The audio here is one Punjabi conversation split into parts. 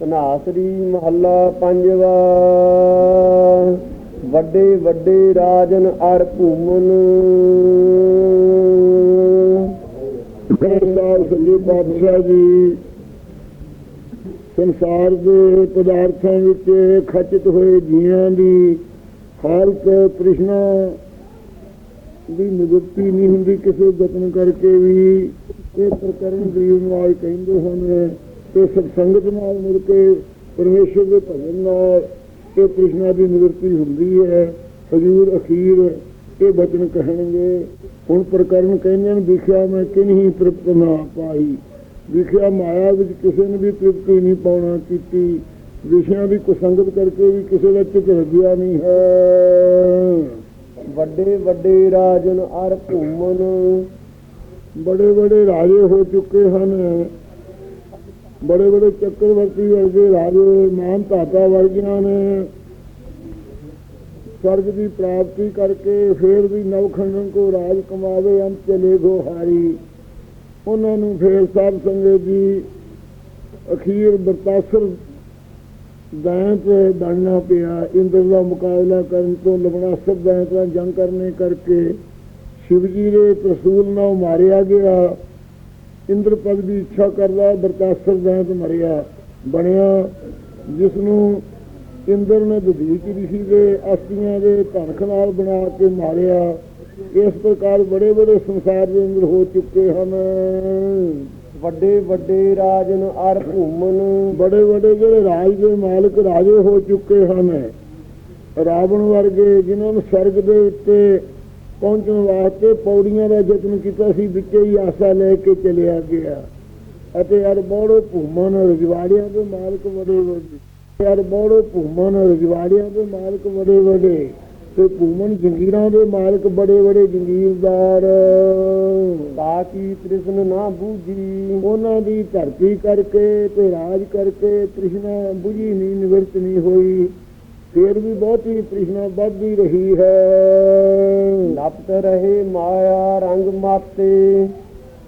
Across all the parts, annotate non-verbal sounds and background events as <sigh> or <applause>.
ਧਨਾਸਰੀ ਮਹੱਲਾ ਪੰਜਵਾ। ਵੱਡੇ ਵੱਡੇ ਰਾਜਨ ਅਰ ਭੂਮਨ। ਸਾਹਿਬ ਸੰਜੀ ਪਾਤਸ਼ਾਹ ਜੀ, ਸੰਸਾਰ ਦੇ ਪਦਾਰਥਾਂ ਵਿੱਚ ਖਚਿਤ ਹੋਏ ਜੀਆਂ ਦੀ ਹਾਲਤ ਤ੍ਰਿਸ਼ਨਾ ਦੀ ਨਿਵਰਤੀ ਨਹੀਂ ਹੁੰਦੀ, ਕਿਸੇ ਯਤਨ ਕਰਕੇ ਵੀ ਇਹ ਪ੍ਰਕਰਨ ਗਰੀਬ ਨਾਲ ਕਹਿੰਦੇ ਹਨ। ਤੇ ਸਤਸੰਗਤ ਨਾਲ ਮਿਲ ਕੇ ਪਰਮੇਸ਼ਰ ਦੇ ਭਜਨ ਨਾਲ ਇਹ ਤ੍ਰਿਸ਼ਨਾ ਦੀ ਨਿਵਰਤੀ ਹੁੰਦੀ ਹੈ। ਹਜੂਰ ਅਖੀਰ ਇਹ ਬਚਨ ਕਹਿਣਗੇ। ਹੁਣ ਪ੍ਰਕਰਨ ਕਹਿੰਦੇ ਨੇ ਵਿਖਿਆ ਮੈਂ ਕਿਨਹੀ ਤ੍ਰਿਪਤ ਨਾ ਪਾਈ। ਵਿਖਿਆ ਮਾਇਆ ਵਿੱਚ ਕਿਸੇ ਨੇ ਵੀ ਤ੍ਰਿਪਤੀ ਨਹੀਂ ਪਾਉਣਾ ਕੀਤੀ। ਵਿਸ਼ਿਆਂ ਦੀ ਕੁਸੰਗਤ ਕਰਕੇ ਵੀ ਕਿਸੇ ਦਾ ਚਿੱਤ ਲੱਗਿਆ ਨਹੀਂ ਹੈ। ਵੱਡੇ ਵੱਡੇ ਰਾਜਨ ਅਰ ਭੂਮਨ ਬੜੇ ਬੜੇ ਰਾਜੇ ਹੋ ਚੁੱਕੇ ਹਨ। ਬੜੇ ਬੜੇ ਚੱਕਰਵਰਤੀ ਵਰਗੇ ਰਾਜੇ ਮਾਨ ਧਾਤਾ ਵਰਗੀਆਂ ਨੇ। ਸਰਗ ਦੀ ਪ੍ਰਾਪਤੀ ਕਰਕੇ ਫੇਰ ਵੀ ਨਵਖੰਡਨ ਕੋ ਰਾਜ ਕਮਾਵੇ, ਅੰਤ ਚਲੇ ਗੋ ਹਾਰੀ। ਉਹਨਾਂ ਨੂੰ ਫੇਰ ਸਾਹਿਬ ਸੰਗਤ ਜੀ ਅਖੀਰ ਬਰਤਾਸਰ ਦੈਂਤ ਬਣਨਾ ਪਿਆ। ਇੰਦਰ ਦਾ ਮੁਕਾਬਲਾ ਕਰਨ ਤੋਂ ਲਬਨਾਸਰ ਦੈਂਤ ਨਾਲ ਜੰਗ ਕਰਨੇ ਕਰਕੇ ਸ਼ਿਵ ਜੀ ਦੇ ਤਰਸੂਲ ਨਾਲ ਮਾਰਿਆ ਗਿਆ। ਇੰਦਰ ਪਦ ਦੀ ਇੱਛਾ ਕਰਦਾ ਬਰਤਾਸਰ ਦੈਂਤ ਮਰਿਆ ਬਣਿਆ ਜਿਸ ਨੂੰ ਇੰਦਰ ਨੇ ਦਧੀਚ ਰਿਸ਼ੀ ਦੇ ਅਸਤੀਆਂ ਦੇ ਧਨਖ ਨਾਲ ਬਣਾ ਕੇ ਮਾਰਿਆ। ਇਸ ਪ੍ਰਕਾਰ ਬੜੇ ਬੜੇ ਸੰਸਾਰ ਦੇ ਅੰਦਰ ਹੋ ਚੁੱਕੇ ਹਨ। ਵੱਡੇ ਵੱਡੇ ਰਾਜਨ ਅਰ ਭੂਮਨ। ਬੜੇ ਬੜੇ ਜਿਹੜੇ ਰਾਜ ਦੇ ਮਾਲਕ ਰਾਜੇ ਹੋ ਚੁੱਕੇ ਹਨ। ਰਾਵਣ ਵਰਗੇ ਜਿਨ੍ਹਾਂ ਨੂੰ ਸਵਰਗ ਦੇ ਉੱਤੇ ਪਹੁੰਚਣ ਵਾਸਤੇ ਪੌੜੀਆਂ ਦਾ ਯਤਨ ਕੀਤਾ ਸੀ ਵਿੱਚੇ ਹੀ ਆਸਾ ਲੈ ਕੇ ਚਲਿਆ ਗਿਆ। ਅਤੇ ਯਾਰ ਬੋੜੋ ਭੂਮਨ ਰਜਵਾੜਿਆਂ ਦੇ ਮਾਲਕ ਬੜੇ ਵੱਡੇ ਯਾਰ ਬੋੜੋ ਭੂਮਨ ਰਜਵਾੜਿਆਂ ਦੇ ਮਾਲਕ ਬੜੇ ਵੱਡੇ ਤੇ ਭੂਮਨ ਜੰਗੀਰਾਂ ਦੇ ਮਾਲਕ ਬੜੇ ਬੜੇ ਜੰਗੀਰਦਾਰ। ਤਾਕੀ ਤ੍ਰਿਸ਼ਨ ਨਾ ਬੂਝੀ। ਉਹਨਾਂ ਦੀ ਧਰਤੀ ਕਰਕੇ ਤੇ ਰਾਜ ਕਰਕੇ ਤ੍ਰਿਸ਼ਨਾ ਬੁਝੀ ਨਹੀਂ ਨਿਵਰਤ ਨਹੀਂ ਹੋਈ। ਫੇਰ ਵੀ ਬਹੁਤੀ ਤ੍ਰਿਸ਼ਨਾ ਵੱਧਦੀ ਰਹੀ ਹੈ। ਲਪਟ ਰਹੇ ਮਾਇਆ ਰੰਗ ਮਾਤੇ।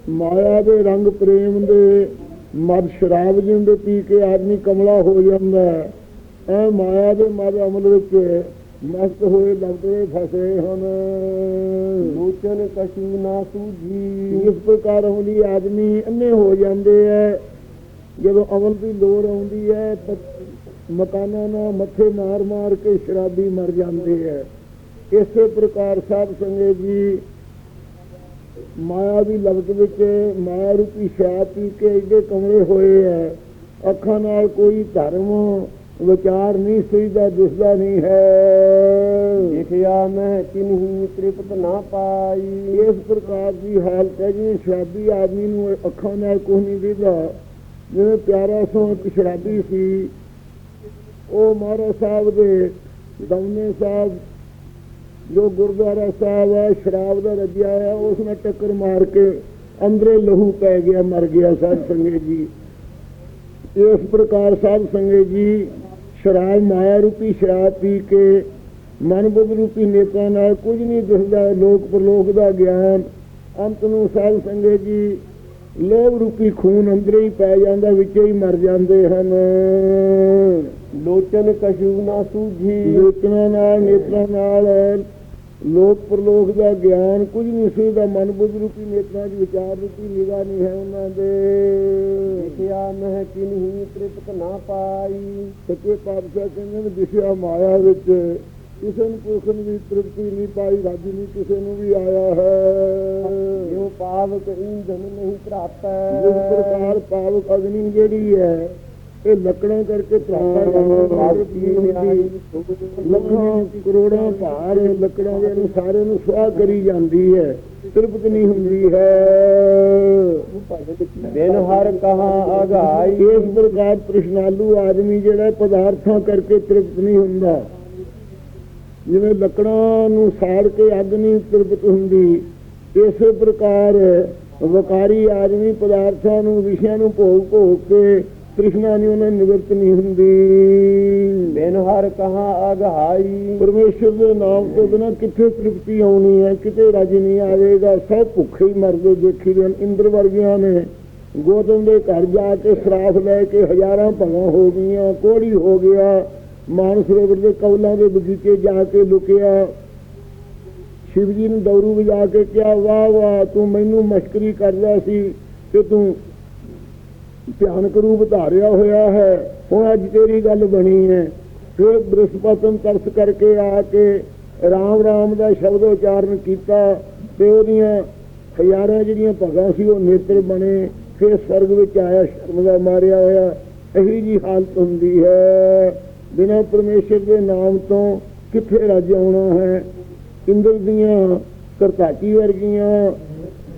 ਮਾਇਆ ਦੇ ਰੰਗ ਪ੍ਰੇਮ ਦੇ ਮਦ ਸ਼ਰਾਬ ਜਿੰਦੇ ਪੀ ਕੇ ਆਦਮੀ ਕਮਲਾ ਹੋ ਜਾਂਦਾ ਹੈ। ਐ ਮਾਇਆ ਦੇ ਮਦ ਅਮਲ ਵਿੱਚ ਮਸਤ ਹੋਏ ਲੱਗਦੇ ਫਸੇ ਹਨ। ਲੋਚਨ ਕਸ਼ੂ ਨਾ ਸੂਝੀ। ਇਸ ਪ੍ਰਕਾਰ ਹੁੰਦੀ ਆਦਮੀ ਅੰਨੇ ਹੋ ਜਾਂਦੇ ਐ ਜਦੋਂ ਅਮਲ ਦੀ ਲੋੜ ਆਉਂਦੀ ਹੈ ਤਾਂ ਮਕਾਨਾਂ ਨਾਲ ਮੱਥੇ ਮਾਰ ਮਾਰ ਕੇ ਸ਼ਰਾਬੀ ਮਰ ਜਾਂਦੇ ਐ ਇਸੇ ਪ੍ਰਕਾਰ ਸਾਧ ਸੰਗਤ ਜੀ ਮਾਇਆ ਦੀ ਲਬਤ ਵਿੱਚ ਮਾਇਆ ਰੂਪੀ ਸ਼ਰਾਬ ਪੀ ਕੇ ਏਡੇ ਕਮਰੇ ਹੋਏ ਐ ਅੱਖਾਂ ਨਾਲ ਕੋਈ ਧਰਮ ਵਿਚਾਰ ਨਹੀਂ ਸਹੀਦਾ ਦਿਸਦਾ ਨਹੀਂ ਹੈ। ਦੇਖਿਆ ਮੈਂ ਕਿਨਹੀ ਤ੍ਰਿਪਤ ਨਾ ਪਾਈ। ਇਸ ਪ੍ਰਕਾਰ ਦੀ ਹਾਲਤ ਹੈ ਜਿਵੇਂ ਸ਼ਰਾਬੀ ਆਦਮੀ ਨੂੰ ਅੱਖਾਂ ਨਾਲ ਕੁਝ ਨਹੀਂ ਦਿਖਦਾ। ਜਿਵੇਂ ਪਿਆਰਾ ਸੋ ਇੱਕ ਸ਼ਰਾਬੀ ਸੀ ਉਹ ਮਹਾਰਾਜ ਸਾਹਿਬ ਦੇ ਦਮਨੇ ਸਾਹਿਬ, ਜੋ ਗੁਰਦੁਆਰਾ ਸਾਹਿਬ ਹੈ, ਸ਼ਰਾਬ ਦਾ ਰੱਜਿਆ ਹੈ ਉਸ ਨੇ ਟੱਕਰ ਮਾਰ ਕੇ ਅੰਦਰੇ ਲਹੂ ਪੈ ਗਿਆ, ਮਰ ਗਿਆ ਸਾਧ ਸੰਗਤ ਜੀ। ਇਸ ਪ੍ਰਕਾਰ ਸਾਧ ਸੰਗੇ ਜੀ ਸ਼ਰਾਬ, ਮਾਇਆ ਰੂਪੀ ਸ਼ਰਾਬ ਪੀ ਕੇ, ਮਨ ਬੁੱਧ ਰੂਪੀ ਨੇਤਾ ਨਾਲ ਕੁਝ ਨਹੀਂ ਦਿਸਦਾ ਲੋਕ ਪਰਲੋਕ ਦਾ ਗਿਆਨ। ਅੰਤ ਨੂੰ ਸਾਧ ਸੰਗੇ ਜੀ ਲੋਭ ਰੂਪੀ ਖੂਨ ਅੰਦਰ ਹੀ ਪੈ ਜਾਂਦਾ ਵਿੱਚ ਹੀ ਮਰ ਜਾਂਦੇ ਹਨ। ਲੋਚਨ ਕਸ਼ੂ ਨਾ ਸੂਝੀ। ਲੋਚਨਾਂ ਨਾਲ ਨੇਤਰਾਂ ਨਾਲ ਲੋਕ ਪਰਲੋਕ ਦਾ ਗਿਆਨ ਕੁਝ ਨਹੀਂ ਸੀ ਦਾ ਮਨ ਬੁੱਧ ਰੂਪੀ ਨੇਤਰਾਂ ਦੀ ਵਿਚਾਰ ਰੂਪੀ ਨਿਗਾਹ ਨਹੀਂ ਹੈ ਉਹਨਾਂ ਦੇ। ਦੇਖਿਆ ਮੈਂ ਕਿਨਹੀ ਤ੍ਰਿਪਤ ਨਾ ਪਾਈ। ਸੱਚੇ ਪਾਤਸ਼ਾਹ ਕਹਿੰਦੇ ਨੇ ਦਿਸ਼ਾ ਮਾਇਆ ਵਿੱਚ ਕਿਸੇ ਨੂੰ ਪੁਰਖ ਨੂੰ ਵੀ ਤ੍ਰਿਪਤੀ ਨਹੀਂ ਪਾਈ ਰਾਜੀ ਨਹੀਂ ਕਿਸੇ ਨੂੰ ਵੀ ਆਇਆ ਹੈ। ਜੋ ਪਾਵਕ ਇੰਧਨ ਨਹੀਂ ਪ੍ਰਾਪੈ ਜਿਸ ਪ੍ਰਕਾਰ ਪਾਵਕ ਅਗਨੀ ਜਿਹੜੀ ਹੈ ਇਹ ਲੱਕੜਾਂ ਕਰਕੇ ਪ੍ਰਾਪਤ ਲੱਖਾਂ ਕਰੋੜਾਂ ਭਾਰ ਲੱਕੜਾਂ ਦੇ ਨੂੰ ਸਾਰੇ ਨੂੰ ਸੁਆਹ ਕਰੀ ਜਾਂਦੀ ਹੈ ਤ੍ਰਿਪਤ ਨਹੀਂ ਹੁੰਦੀ ਹੈ। ਬਿਨ ਹਰ ਕਹਾ ਅਗਾਈ ਇਸ ਪ੍ਰਕਾਰ ਤ੍ਰਿਸ਼ਨਾਲੂ ਆਦਮੀ ਜਿਹੜਾ ਪਦਾਰਥਾਂ ਕਰਕੇ ਤ੍ਰਿਪਤ ਨਹੀਂ ਹੁੰਦਾ। ਜਿਵੇਂ ਲੱਕੜਾਂ ਨੂੰ ਸਾੜ ਕੇ ਅੱਗ ਨਹੀਂ ਤ੍ਰਿਪਤ ਹੁੰਦੀ ਇਸੇ ਪ੍ਰਕਾਰ ਵਕਾਰੀ ਆਦਮੀ ਪਦਾਰਥਾਂ ਨੂੰ ਵਿਸ਼ਿਆਂ ਨੂੰ ਭੋਗ ਭੋਗ ਕੇ ਤ੍ਰਿਸ਼ਨਾ ਨਹੀਂ ਉਹਨਾਂ ਨਿਵਰਤ ਨਹੀਂ ਹੁੰਦੀ। ਬਿਨ ਹਰ ਕਹਾ ਅਗਾਈ ਪਰਮੇਸ਼ਰ ਦੇ ਨਾਮ ਤੋਂ ਬਿਨਾਂ ਕਿੱਥੇ ਤ੍ਰਿਪਤੀ ਆਉਣੀ ਹੈ? ਕਿਤੇ ਰਾਜ ਨਹੀਂ ਆਵੇਗਾ। ਸਭ ਭੁੱਖੇ ਹੀ ਮਰਦੇ ਦੇਖੀ ਦੇ। ਇੰਦਰ ਵਰਗਿਆਂ ਨੇ ਗੋਤਮ ਦੇ ਘਰ ਜਾ ਕੇ ਸ਼ਰਾਫ ਲੈ ਕੇ ਹਜ਼ਾਰਾਂ ਭਗਾਂ ਹੋ ਗਈਆਂ ਕੋੜੀ ਹੋ ਗਿਆ। ਮਾਨਸਰੋਵਰ ਦੇ ਕੌਲਾਂ ਦੇ ਬਗੀਚੇ ਜਾ ਕੇ ਲੁਕਿਆ। ਸ਼ਿਵ ਜੀ ਨੂੰ ਦੌਰੂ ਵਜਾ ਕੇ ਕਿਹਾ, ਵਾਹ ਵਾਹ, ਤੂੰ ਮੈਨੂੰ ਮਸ਼ਕਰੀ ਕਰਦਾ ਸੀ ਕਿ ਤੂੰ ਭਿਆਨਕ ਰੂਪ ਧਾਰਿਆ ਹੋਇਆ ਹੈ। ਹੁਣ ਅੱਜ ਤੇਰੀ ਗੱਲ ਬਣੀ ਹੈ। ਫਿਰ ਬ੍ਰਿਹਸਪਤਨ ਤਰਸ ਕਰਕੇ ਆ ਕੇ ਰਾਮ ਰਾਮ ਦਾ ਸ਼ਬਦ ਉਚਾਰਨ ਕੀਤਾ ਤੇ ਉਹਦੀਆਂ ਹਜ਼ਾਰਾਂ ਜਿਹੜੀਆਂ ਭਗਾਂ ਸੀ, ਉਹ ਨੇਤਰ ਬਣੇ। ਫਿਰ ਸਵਰਗ ਵਿੱਚ ਆਇਆ ਸ਼ਰਮ ਦਾ ਮਾਰਿਆ ਹੋਇਆ। ਇਹੀ ਜੀ ਹਾਲਤ ਹੁੰਦੀ ਹੈ। ਬਿਨਾਂ ਪਰਮੇਸ਼ਰ ਦੇ ਨਾਮ ਤੋਂ ਕਿੱਥੇ ਰੱਜ ਆਉਣਾ ਹੈ? ਇੰਦਰ ਦੀਆਂ ਕਰਤਾਚੀ ਵਰਗੀਆਂ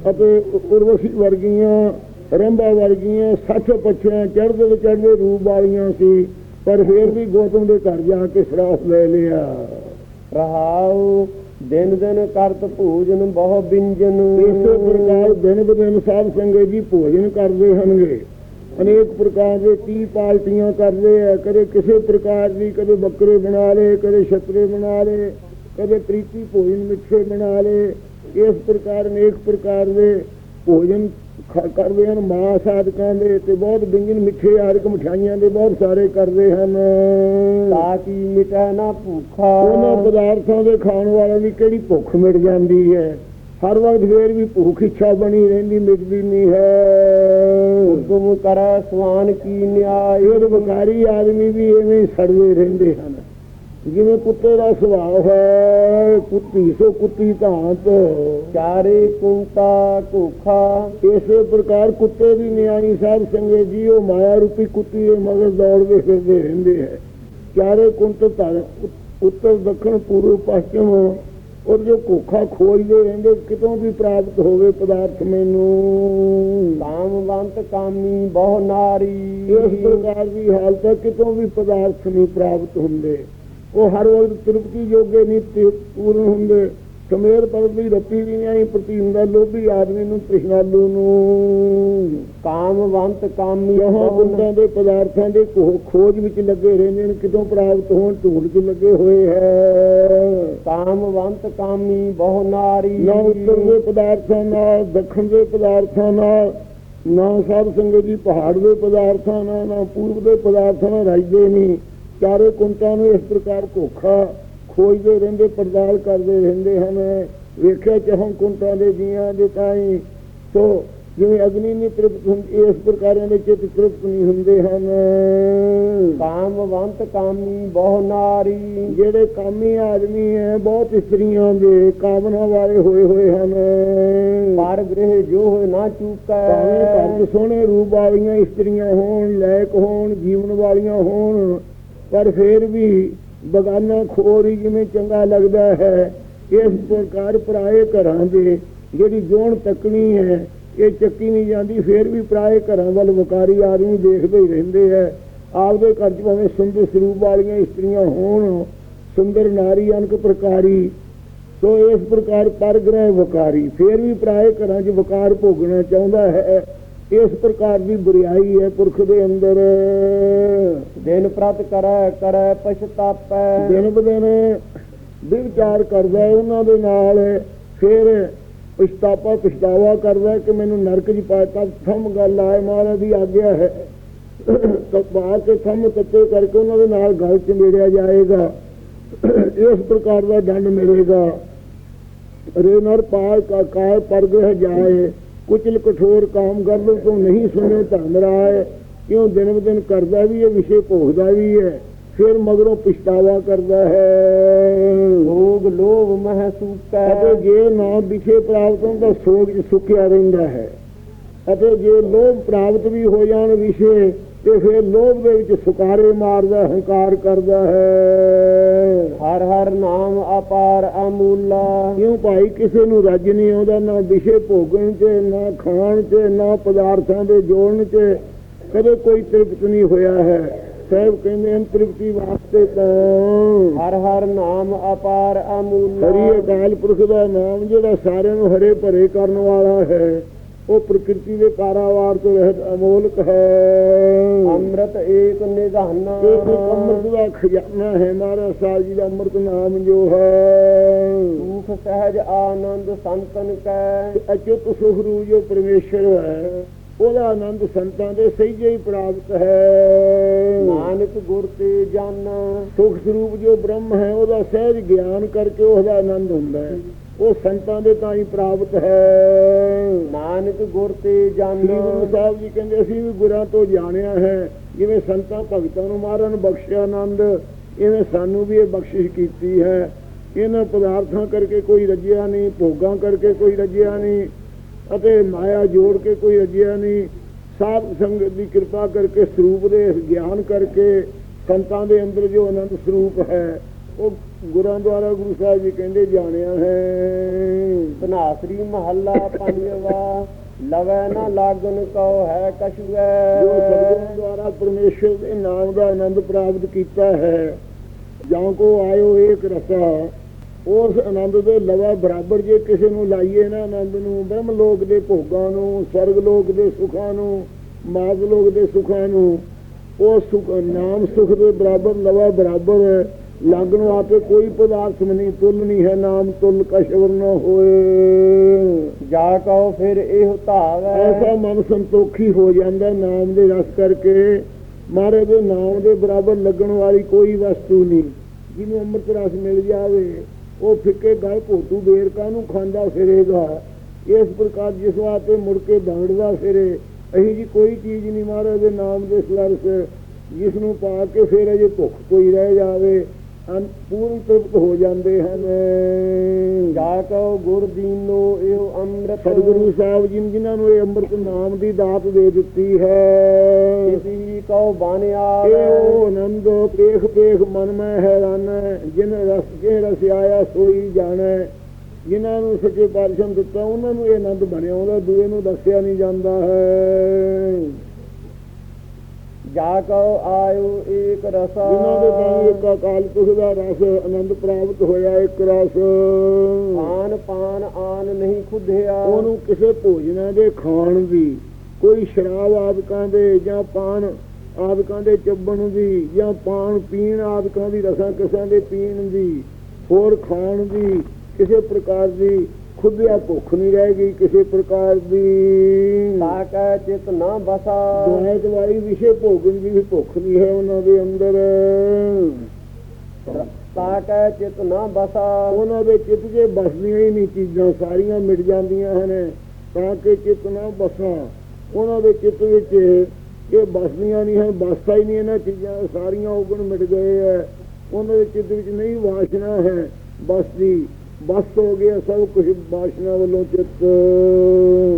ਅਤੇ ਉਰਵਸ਼ੀ ਵਰਗੀਆਂ ਰੰਭਾ ਵਰਗੀਆਂ ਸੱਠ ਪੱਛਿਆਂ ਚੜ੍ਹਦੇ ਤੇ ਚੜ੍ਹਦੇ ਰੂਪ ਵਾਲੀਆਂ ਸੀ ਪਰ ਫਿਰ ਵੀ ਗੌਤਮ ਦੇ ਘਰ ਜਾ ਕੇ ਸ਼ਰਾਫ ਲੈ ਲਿਆ। ਰਹਾਉ ਦਿਨ ਦਿਨ ਕਰਤ ਭੋਜਨ ਬਹੁ ਬਿੰਜਨ। ਇਸੇ ਪ੍ਰਕਾਰ ਦਿਨ ਬਦਿਨ ਸਾਧ ਸੰਗਤ ਜੀ ਭੋਜਨ ਕਰਦੇ ਹਨਗੇ। ਅਨੇਕ ਪ੍ਰਕਾਰ ਦੇ 30 ਪਾਲਟੀਆਂ ਕਰਦੇ ਆ ਕਦੇ ਕਿਸੇ ਪ੍ਰਕਾਰ ਦੀ ਕਦੇ ਬੱਕਰੇ ਬਣਾ ਲਏ ਕਦੇ ਛਤਰੇ ਬਣਾ ਲਏ ਕਦੇ ਪ੍ਰੀਤੀ ਭੋਜਨ ਮਿੱਠੇ ਬਣਾ ਲਏ ਇਸ ਪ੍ਰਕਾਰ ਅਨੇਕ ਪ੍ਰਕਾਰ ਦੇ ਭੋਜਨ ਕਰਦੇ ਹਨ ਮਾਂ ਸਾਧਕਾਂ ਦੇ ਤੇ ਬਹੁਤ ਵਿਅੰਜਨ ਮਿੱਠੇ ਆਰਕ ਮਠਿਆਈਆਂ ਦੇ ਬਹੁਤ ਸਾਰੇ ਕਰਦੇ ਹਨ। ਤਾਂ ਕੀ ਮਿਟੈ ਨਾ ਭੂਖਾ। ਉਹਨਾਂ ਪਦਾਰਥਾਂ ਦੇ ਖਾਣ ਵਾਲਿਆਂ ਦੀ ਕਿਹੜੀ ਭੁੱਖ ਮਿਟ ਜਾਂਦੀ ਹੈ? ਹਰ ਵਕਤ ਫੇਰ ਵੀ ਭੁੱਖ ਇੱਛਾ ਬਣੀ ਰਹਿੰਦੀ ਮਿਟਦੀ ਨਹੀਂ ਹੈ। ਤੁਮ ਕਰੈ, ਸਵਾਨ ਕੀ ਨਿਆਇ ਇਹ ਵਿਕਾਰੀ ਆਦਮੀ ਵੀ ਐਵੇਂ ਸੜਦੇ ਰਹਿੰਦੇ ਹਨ। ਜਿਵੇਂ ਕੁੱਤੇ ਦਾ ਸੁਭਾਅ ਹੈ, ਕੁੱਤੀ ਸੋ ਕੁੱਤੀ ਧਾਂਤ, ਚਾਰੇ ਕੁੰਤਾ ਘੋਖਾ, ਇਸੇ ਪ੍ਰਕਾਰ ਕੁੱਤੇ ਦੀ ਨਿਆਣੀ ਸਾਹਿਬ ਸੰਗੇ ਜੀ, ਉਹ ਮਾਇਆ ਰੂਪੀ ਕੁੱਤੀ ਦੇ ਮਗਰ ਦੌੜਦੇ ਫਿਰਦੇ ਰਹਿੰਦੇ ਹੈ। ਚਾਰੇ ਕੁੰਤ ਧਰ ਉੱਤਰ, ਦੱਖਣ, ਪੂਰਬ, ਪੱਛਮ ਔਰ ਜੋ ਕੋਖਾ ਖੋਜਦੇ ਰਹਿੰਦੇ ਕਿਤੋਂ ਵੀ ਪ੍ਰਾਪਤ ਹੋਵੇ ਪਦਾਰਥ ਮੈਨੂੰ। ਕਾਮਵੰਤ ਕਾਮੀ ਬਹੁ ਨਾਰੀ। ਇਸ ਪ੍ਰਕਾਰ ਦੀ ਹਾਲਤ ਹੈ ਕਿਤੋਂ ਵੀ ਪਦਾਰਥ ਨਹੀਂ ਪ੍ਰਾਪਤ ਹੁੰਦੇ। ਉਹ ਹਰ ਵਕਤ ਤ੍ਰਿਪਤੀ ਜੋਗੇ ਨਹੀਂ ਪੂਰਨ ਹੁੰਦੇ। ਕਮੇਰ ਪਰਦ ਦੀ ਰੱਤੀ ਵੀ ਨਹੀਂ ਆਈ ਪ੍ਰਤੀ ਹੁੰਦਾ ਲੋਭੀ ਆਦਮੀ ਨੂੰ ਤ੍ਰਿਸ਼ਨਾਲੂ ਨੂੰ। ਕਾਮਵੰਤ ਕਾਮੀ ਬਹੁ ਕੁੰਡਾਂ ਦੇ ਪਦਾਰਥਾਂ ਦੇ ਖੋਜ ਵਿੱਚ ਲੱਗੇ ਰਹਿੰਦੇ ਨੇ ਕਿਤੋਂ ਪ੍ਰਾਪਤ ਹੋਣ ਢੂੰਡ 'ਚ ਲੱਗੇ ਹੋਏ ਹੈ। ਕਾਮਵੰਤ ਕਾਮੀ ਬਹੁ ਨਾਰੀ। ਨਾ ਉੱਤਰ ਦੇ ਪਦਾਰਥਾਂ ਨਾਲ ਦੱਖਣ ਦੇ ਪਦਾਰਥਾਂ ਨਾਲ ਨਾ ਸਾਧ ਸੰਗਤ ਜੀ ਪਹਾੜ ਦੇ ਪਦਾਰਥਾਂ ਨਾਲ ਨਾ ਪੂਰਬ ਦੇ ਪਦਾਰਥਾਂ ਨਾਲ ਰਾਜਦੇ ਨਹੀਂ। ਚਾਰੇ ਕੁੰਟਾਂ ਨੂੰ ਇਸ ਪ੍ਰਕਾਰ ਧੋਖਾ ਖੋਜਦੇ ਰਹਿੰਦੇ ਪੜਤਾਲ ਕਰਦੇ ਰਹਿੰਦੇ ਹਨ। ਵੇਖਿਆ ਚਾਹੋਂ ਕੁੰਟਾਂ ਦੇ ਜੀਆਂ ਦੇ ਤਾਈ ਸੋ ਜਿਵੇਂ ਅਗਨੀ ਨਹੀਂ ਤ੍ਰਿਪਤ ਹੁੰਦੀ ਇਸ ਪ੍ਰਕਾਰਾਂ ਦੇ ਚਿੱਤ ਤ੍ਰਿਪਤ ਨਹੀਂ ਹੁੰਦੇ ਹਨ। ਕਾਮਵੰਤ ਕਾਮੀ ਬਹੁ ਨਾਰੀ। ਜਿਹੜੇ ਕਾਮੀ ਆਦਮੀ ਹੈ ਬਹੁਤ ਇਸਤਰੀਆਂ ਦੇ ਕਾਮਨਾ ਵਾਲੇ ਹੋਏ ਹੋਏ ਹਨ। ਪਰ ਗ੍ਰਹਿ ਜੋ ਹੋਏ ਨਾ ਭਾਵੇਂ ਘਰ ਚੁਕੈ ਚ ਸੋਹਣੇ ਰੂਪ ਵਾਲੀਆਂ ਇਸਤਰੀਆਂ ਹੋਣ ਲਾਇਕ ਹੋਣ ਜੀਵਨ ਵਾਲੀਆਂ ਹੋਣ ਪਰ ਫਿਰ ਵੀ ਬਗਾਨਾ ਖੋਰ ਹੀ ਜਿਵੇਂ ਚੰਗਾ ਲੱਗਦਾ ਹੈ, ਇਸ ਪ੍ਰਕਾਰ ਪਰਾਏ ਘਰਾਂ ਦੇ, ਜਿਹੜੀ ਜੋਣ ਤੱਕਣੀ ਹੈ, ਇਹ ਚੱਕੀ ਨਹੀਂ ਜਾਂਦੀ, ਫਿਰ ਵੀ ਪਰਾਏ ਘਰਾਂ ਵੱਲ ਵਕਾਰੀ ਆਦਮੀ ਦੇਖਦੇ ਹੀ ਰਹਿੰਦੇ ਹੈ। ਆਪਦੇ ਘਰ ਚ ਭਾਵੇਂ ਸੁੰਦਰ ਸਰੂਪ ਵਾਲੀਆਂ ਇਸਤਰੀਆਂ ਹੋਣ, ਸੁੰਦਰ ਨਾਰੀ ਅਨਕ ਪ੍ਰਕਾਰੀ, ਸੋ ਇਸ ਪ੍ਰਕਾਰ ਪਰਗ੍ਰਹਿ ਵਕਾਰੀ, ਫਿਰ ਵੀ ਪਰਾਏ ਘਰਾਂ 'ਚ ਵਕਾਰ ਭੋਗਣਾ ਚਾਹੁੰਦਾ ਹੈ। ਇਸ ਪ੍ਰਕਾਰ ਦੀ ਬੁਰੀਾਈ ਹੈ ਪੁਰਖ ਦੇ ਅੰਦਰ। ਦਿਨ ਪ੍ਰਤ ਕਰੈ ਕਰੈ ਪਛਤਾਪੈ। ਦਿਨ ਬਦਨ ਵਿਚਾਰ ਕਰਦਾ ਉਹਨਾਂ ਦੇ ਨਾਲ। ਫਿਰ ਪਛਤਾਪਾ ਪਛਤਾਵਾ ਕਰਦਾ ਕਿ ਮੈਨੂੰ ਨਰਕ 'ਚ ਪਾਇਆ ਤਾਂ ਥੰਮ ਗੱਲ ਆਏ ਮਹਾਰਾਜ ਦੀ ਆਗਿਆ ਹੈ। ਬਾਹਰ ਕੇ ਥੰਮ ਤੱਤੇ ਕਰਕੇ ਉਹਨਾਂ ਦੇ ਨਾਲ ਗਲ 'ਚ ਮੇੜਿਆ ਜਾਏਗਾ। ਇਸ ਪ੍ਰਕਾਰ ਦਾ ਦੰਡ ਮਿਲੇਗਾ। ਰੇ ਨਰ ਪਾਇ ਕਾ ਕਾਇ ਪਰਗ੍ਰਹ ਜਾਏ। ਕੁਚਲ ਕਠੋਰ ਕਾਮ ਗਰਲ ਤੋਂ ਨਹੀਂ ਸੁਣੇ ਧਰਮ ਰਾਏ ਕਿਉਂ ਦਿਨ ਬ ਦਿਨ ਕਰਦਾ ਵੀ ਇਹ ਵਿਸ਼ੇ ਭੋਗਦਾ ਵੀ ਹੈ ਫਿਰ ਮਗਰੋਂ ਪਛਤਾਵਾ ਕਰਦਾ ਹੈ। ਭੋਗ ਲੋਭ ਮਹਿ ਅਤੇ ਸੂਕੈ ਜੇ ਨਾ ਵਿਸ਼ੇ ਪ੍ਰਾਪਤ ਤਾਂ ਸੋਗ 'ਚ ਸੁੱਕਿਆ ਰਹਿੰਦਾ ਹੈ। ਅਤੇ ਜੇ ਲੋਭ ਪ੍ਰਾਪਤ ਵੀ ਹੋ ਜਾਣ ਵਿਸ਼ੇ ਤੇ ਫਿਰ ਲੋਭ ਦੇ ਵਿੱਚ ਸੁਕਾਰੇ ਮਾਰਦਾ ਹੰਕਾਰ ਕਰਦਾ ਹੈ। ਹਰ ਹਰ ਨਾਮ ਅਪਾਰ ਅਮੂਲਾ। ਕਿਉਂ ਭਾਈ ਕਿਸੇ ਨੂੰ ਰੱਜ ਨਹੀਂ ਆਉਂਦਾ ਨਾ ਵਿਸ਼ੇ ਭੋਗਣ 'ਚ ਨਾ ਖਾਣ 'ਚ ਨਾ ਪਦਾਰਥਾਂ ਦੇ ਜੋੜਨ 'ਚ ਕਦੇ ਕੋਈ ਤ੍ਰਿਪਤ ਨਹੀਂ ਹੋਇਆ ਹੈ। ਸਾਹਿਬ ਕਹਿੰਦੇ ਹਨ ਤ੍ਰਿਪਤੀ ਵਾਸਤੇ ਤਾਂ ਹਰ ਹਰ ਨਾਮ ਅਪਾਰ ਅਮੂਲਾ। ਹਰੀ ਅਕਾਲ ਪੁਰਖ ਦਾ ਨਾਮ ਜਿਹੜਾ ਸਾਰਿਆਂ ਨੂੰ ਹਰੇ ਭਰੇ ਕਰਨ ਵਾਲਾ ਹੈ। ਉਹ ਪ੍ਰਕਿਰਤੀ ਦੇ ਕਾਰਾਵਾਰ ਤੋਂ ਰਹਿਤ ਅਮੋਲਕ ਹੈ। ਅੰਮ੍ਰਿਤ ਏਕ ਨਿਧਾਨ। ਇਹ ਇੱਕ ਅੰਮ੍ਰਿਤ ਦਾ ਖਜ਼ਾਨਾ ਹੈ ਮਹਾਰਾਜ ਸਾਹਿਬ ਜੀ ਦਾ ਅੰਮ੍ਰਿਤ ਨਾਮ ਜੋ ਹੈ। ਸੁਖ ਸਹਿਜ ਆਨੰਦ ਸੰਤਨ ਕੈ। ਅਚੁੱਤ ਸੁਖਰੂ ਜੋ ਪਰਮੇਸ਼ਰ ਹੈ ਉਹਦਾ ਆਨੰਦ ਸੰਤਾਂ ਦੇ ਸਹਿਜੇ ਹੀ ਪ੍ਰਾਪਤ ਹੈ। ਨਾਨਕ ਗੁਰ ਤੇ ਜਾਣਾ ਸੁਖ ਸਰੂਪ ਜੋ ਬ੍ਰਹਮ ਹੈ ਉਹਦਾ ਸਹਿਜ ਗਿਆਨ ਕਰਕੇ ਉਹਦਾ ਆਨੰਦ ਹੁੰਦਾ ਹੈ। ਉਹ ਸੰਤਾਂ ਦੇ ਤਾਂ ਹੀ ਪ੍ਰਾਪਤ ਹੈ। ਨਾਨਕ ਗੁਰ ਤੇ ਸ੍ਰੀ ਗੁਰੂ ਜਾਣਾ ਸਾਹਿਬ ਜੀ ਕਹਿੰਦੇ ਅਸੀਂ ਵੀ ਗੁਰਾਂ ਤੋਂ ਜਾਣਿਆ ਹੈ। ਜਿਵੇਂ ਸੰਤਾਂ ਭਗਤਾਂ ਨੂੰ ਮਹਾਰਾਜ ਨੇ ਬਖਸ਼ਿਆ ਆਨੰਦ ਇਵੇਂ ਸਾਨੂੰ ਵੀ ਇਹ ਬਖਸ਼ਿਸ਼ ਕੀਤੀ ਹੈ। ਇਹਨਾਂ ਪਦਾਰਥਾਂ ਕਰਕੇ ਕੋਈ ਰੱਜਿਆ ਨਹੀਂ ਭੋਗਾਂ ਕਰਕੇ ਕੋਈ ਰੱਜਿਆ ਨਹੀਂ ਅਤੇ ਮਾਇਆ ਜੋੜ ਕੇ ਕੋਈ ਰੱਜਿਆ ਨਹੀਂ। ਸਾਧ ਸੰਗਤ ਦੀ ਕਿਰਪਾ ਕਰਕੇ ਸਰੂਪ ਦੇ ਗਿਆਨ ਕਰਕੇ ਸੰਤਾਂ ਦੇ ਅੰਦਰ ਜੋ ਆਨੰਦ ਸਰੂਪ ਹੈ ਉਹ ਗੁਰਾਂ ਦੁਆਰਾ ਗੁਰੂ ਸਾਹਿਬ ਜੀ ਕਹਿੰਦੇ ਜਾਣਿਆ ਹੈ। ਤਨਾਸਰੀ ਮਹੱਲਾ ਪੰਜਵਾ ਲਵੈ ਨਾ ਲਾਗਨ ਕਉ ਹੈ ਕਛੁਐ। ਜੋ ਸਤਿਗੁਰੂ ਦੁਆਰਾ ਪਰਮੇਸ਼ਰ ਦੇ ਨਾਮ ਦਾ ਆਨੰਦ ਪ੍ਰਾਪਤ ਕੀਤਾ ਹੈ। ਜਾਂ ਕੋ ਆਇਓ ਏਕ ਰਸਾ ਉਸ ਆਨੰਦ ਦੇ ਲਵਾ ਬਰਾਬਰ ਜੇ ਕਿਸੇ ਨੂੰ ਲਾਈਏ ਨਾ ਆਨੰਦ ਨੂੰ ਬ੍ਰਹਮ ਲੋਕ ਦੇ ਭੋਗਾਂ ਨੂੰ ਸਵਰਗ ਲੋਕ ਦੇ ਸੁਖਾਂ ਨੂੰ ਮਾਗ ਲੋਕ ਦੇ ਸੁਖਾਂ ਨੂੰ ਉਹ ਸੁਖ ਨਾਮ ਸੁਖ ਦੇ ਬਰਾਬਰ ਲਵਾ ਬਰਾਬਰ ਹੈ ਲਾਗਣ ਆਪੇ ਕੋਈ ਪਦਾਰਥ ਨਹੀਂ ਤੁਲ ਨਹੀਂ ਹੈ ਨਾਮ ਤੁਲ ਕਸ਼ਵਰ ਨ ਹੋਏ। ਜਾ ਕਉ ਫਿਰ ਇਹ ਧਾਵੈ ਐਸਾ ਮਨ ਸੰਤੋਖੀ ਹੋ ਜਾਂਦਾ ਨਾਮ ਦੇ ਰਸ ਕਰਕੇ। ਮਹਾਰਾਜ ਦੇ ਨਾਮ ਦੇ ਬਰਾਬਰ ਲੱਗਣ ਵਾਲੀ ਕੋਈ ਵਸਤੂ ਨਹੀਂ। ਜਿਹਨੂੰ ਅੰਮ੍ਰਿਤ ਰਸ ਮਿਲ ਜਾਵੇ ਉਹ ਫਿੱਕੇ ਗਲ ਭੋਤੂ ਬੇਰ ਕਾਹਨੂੰ ਖਾਂਦਾ ਫਿਰੇਗਾ? ਇਸ ਪ੍ਰਕਾਰ ਜਿਸ ਵਾਸਤੇ ਮੁੜ ਕੇ ਦੌੜਦਾ ਫਿਰੇ ਅਹੀ ਜੀ ਕੋਈ ਚੀਜ਼ ਨਹੀਂ ਮਹਾਰਾਜ ਦੇ ਨਾਮ ਦੇ ਸਰਸ ਜਿਸ ਨੂੰ ਪਾ ਕੇ ਫਿਰ ਅਜੇ ਭੁੱਖ ਕੋਈ ਰਹਿ ਜਾਵੇ ਪੂਰਨ ਤ੍ਰਿਪਤ ਹੋ ਜਾਂਦੇ ਹਨ। ਜਾ ਕਉ ਗੁਰ ਦੀਨੋ ਇਹ ਅੰਮ੍ਰਿਤ। ਸਤਿਗੁਰੂ ਸਾਹਿਬ ਜੀ ਨੇ ਜਿਨ੍ਹਾਂ ਨੂੰ ਇਹ ਅੰਮ੍ਰਿਤ ਨਾਮ ਦੀ ਦਾਤ ਦੇ ਦਿੱਤੀ ਹੈ। ਇਸੀ ਕਉ ਬਾਨਿਆ ਇਹ ਆਨੰਦ ਪੇਖ ਪੇਖ ਮਨ ਮੈਂ ਹੈਰਾਨ ਜਿਨ ਰਸ ਕੇ ਰਸ ਆਇਆ ਸੋਈ ਜਾਣੈ। ਜਿਨ੍ਹਾਂ ਨੂੰ ਸੱਚੇ ਪਾਤਸ਼ਾਹ ਦਿੱਤਾ ਉਹਨਾਂ ਨੂੰ ਇਹ ਆਨੰਦ ਬਣਿਆ ਉਹਦਾ ਦੂਏ ਨੂੰ ਦੱਸਿਆ ਨਹੀਂ ਜਾਂਦਾ ਹੈ। ਜਾ ਕਉ ਆਇਓ ਏਕ ਰਸਾ। ਜਿਨ੍ਹਾਂ ਦੇ ਤਾਂ ਇੱਕ ਅਕਾਲ ਪੁਰਖ ਦਾ ਰਸ ਆਨੰਦ ਪ੍ਰਾਪਤ ਹੋਇਆ ਇੱਕ ਰਸ। ਆਨ ਪਾਨ ਆਨ ਨਹੀਂ ਖੁਧਿਆ। ਉਹਨੂੰ ਕਿਸੇ ਭੋਜਨਾਂ ਦੇ ਖਾਣ ਦੀ ਕੋਈ ਸ਼ਰਾਬ ਆਦਿਕਾਂ ਦੇ ਜਾਂ ਪਾਨ ਆਦਿਕਾਂ ਦੇ ਚੱਬਣ ਦੀ ਜਾਂ ਪਾਨ ਪੀਣ ਆਦਿਕਾਂ ਦੀ ਰਸਾਂ ਕਿਸਾਂ ਦੇ ਪੀਣ ਦੀ ਹੋਰ ਖਾਣ ਦੀ ਕਿਸੇ ਪ੍ਰਕਾਰ ਦੀ ਖੁੱਦਿਆ ਭੁੱਖ ਨਹੀਂ ਰਹੇਗੀ ਕਿਸੇ ਪ੍ਰਕਾਰ ਦੀ। ਤਾਕੈ ਚਿਤ ਨਾ ਬਸਾ। ਦੁਆਇ ਦਵਾਈ ਵਿਸ਼ੇ ਭੋਗਣ ਦੀ ਵੀ ਭੁੱਖ ਨਹੀਂ ਹੈ ਉਹਨਾਂ ਦੇ ਅੰਦਰ। ਤਾਕੈ ਚਿਤ ਨਾ ਬਸਾ। ਉਹਨਾਂ ਦੇ ਚਿੱਤ 'ਚ ਬਸਦੀਆਂ ਹੀ ਨਹੀਂ ਚੀਜ਼ਾਂ ਸਾਰੀਆਂ ਮਿਟ ਜਾਂਦੀਆਂ ਹਨ ਤਾਂ ਕਿ ਚਿੱਤ ਨਾ ਬਸਾਂ। ਉਹਨਾਂ ਦੇ ਚਿੱਤ ਵਿੱਚ ਇਹ ਬਸਦੀਆਂ ਨਹੀਂ ਹਨ ਬਸਦਾ ਹੀ ਨਹੀਂ ਇਹਨਾਂ ਚੀਜ਼ਾਂ ਸਾਰੀਆਂ ਉਗਣ ਮਿਟ ਗਏ ਹੈ। ਉਹਨਾਂ ਦੇ ਚਿੱਤ ਵਿੱਚ ਨਹੀਂ ਵਾਸ਼ਨਾ ਹੈ ਬਸਦੀ। ਬਸ ਹੋ ਗਿਆ ਸਭ ਕੁਝ ਵਾਸ਼ਨਾ ਵੱਲੋਂ ਚਿੱਤ।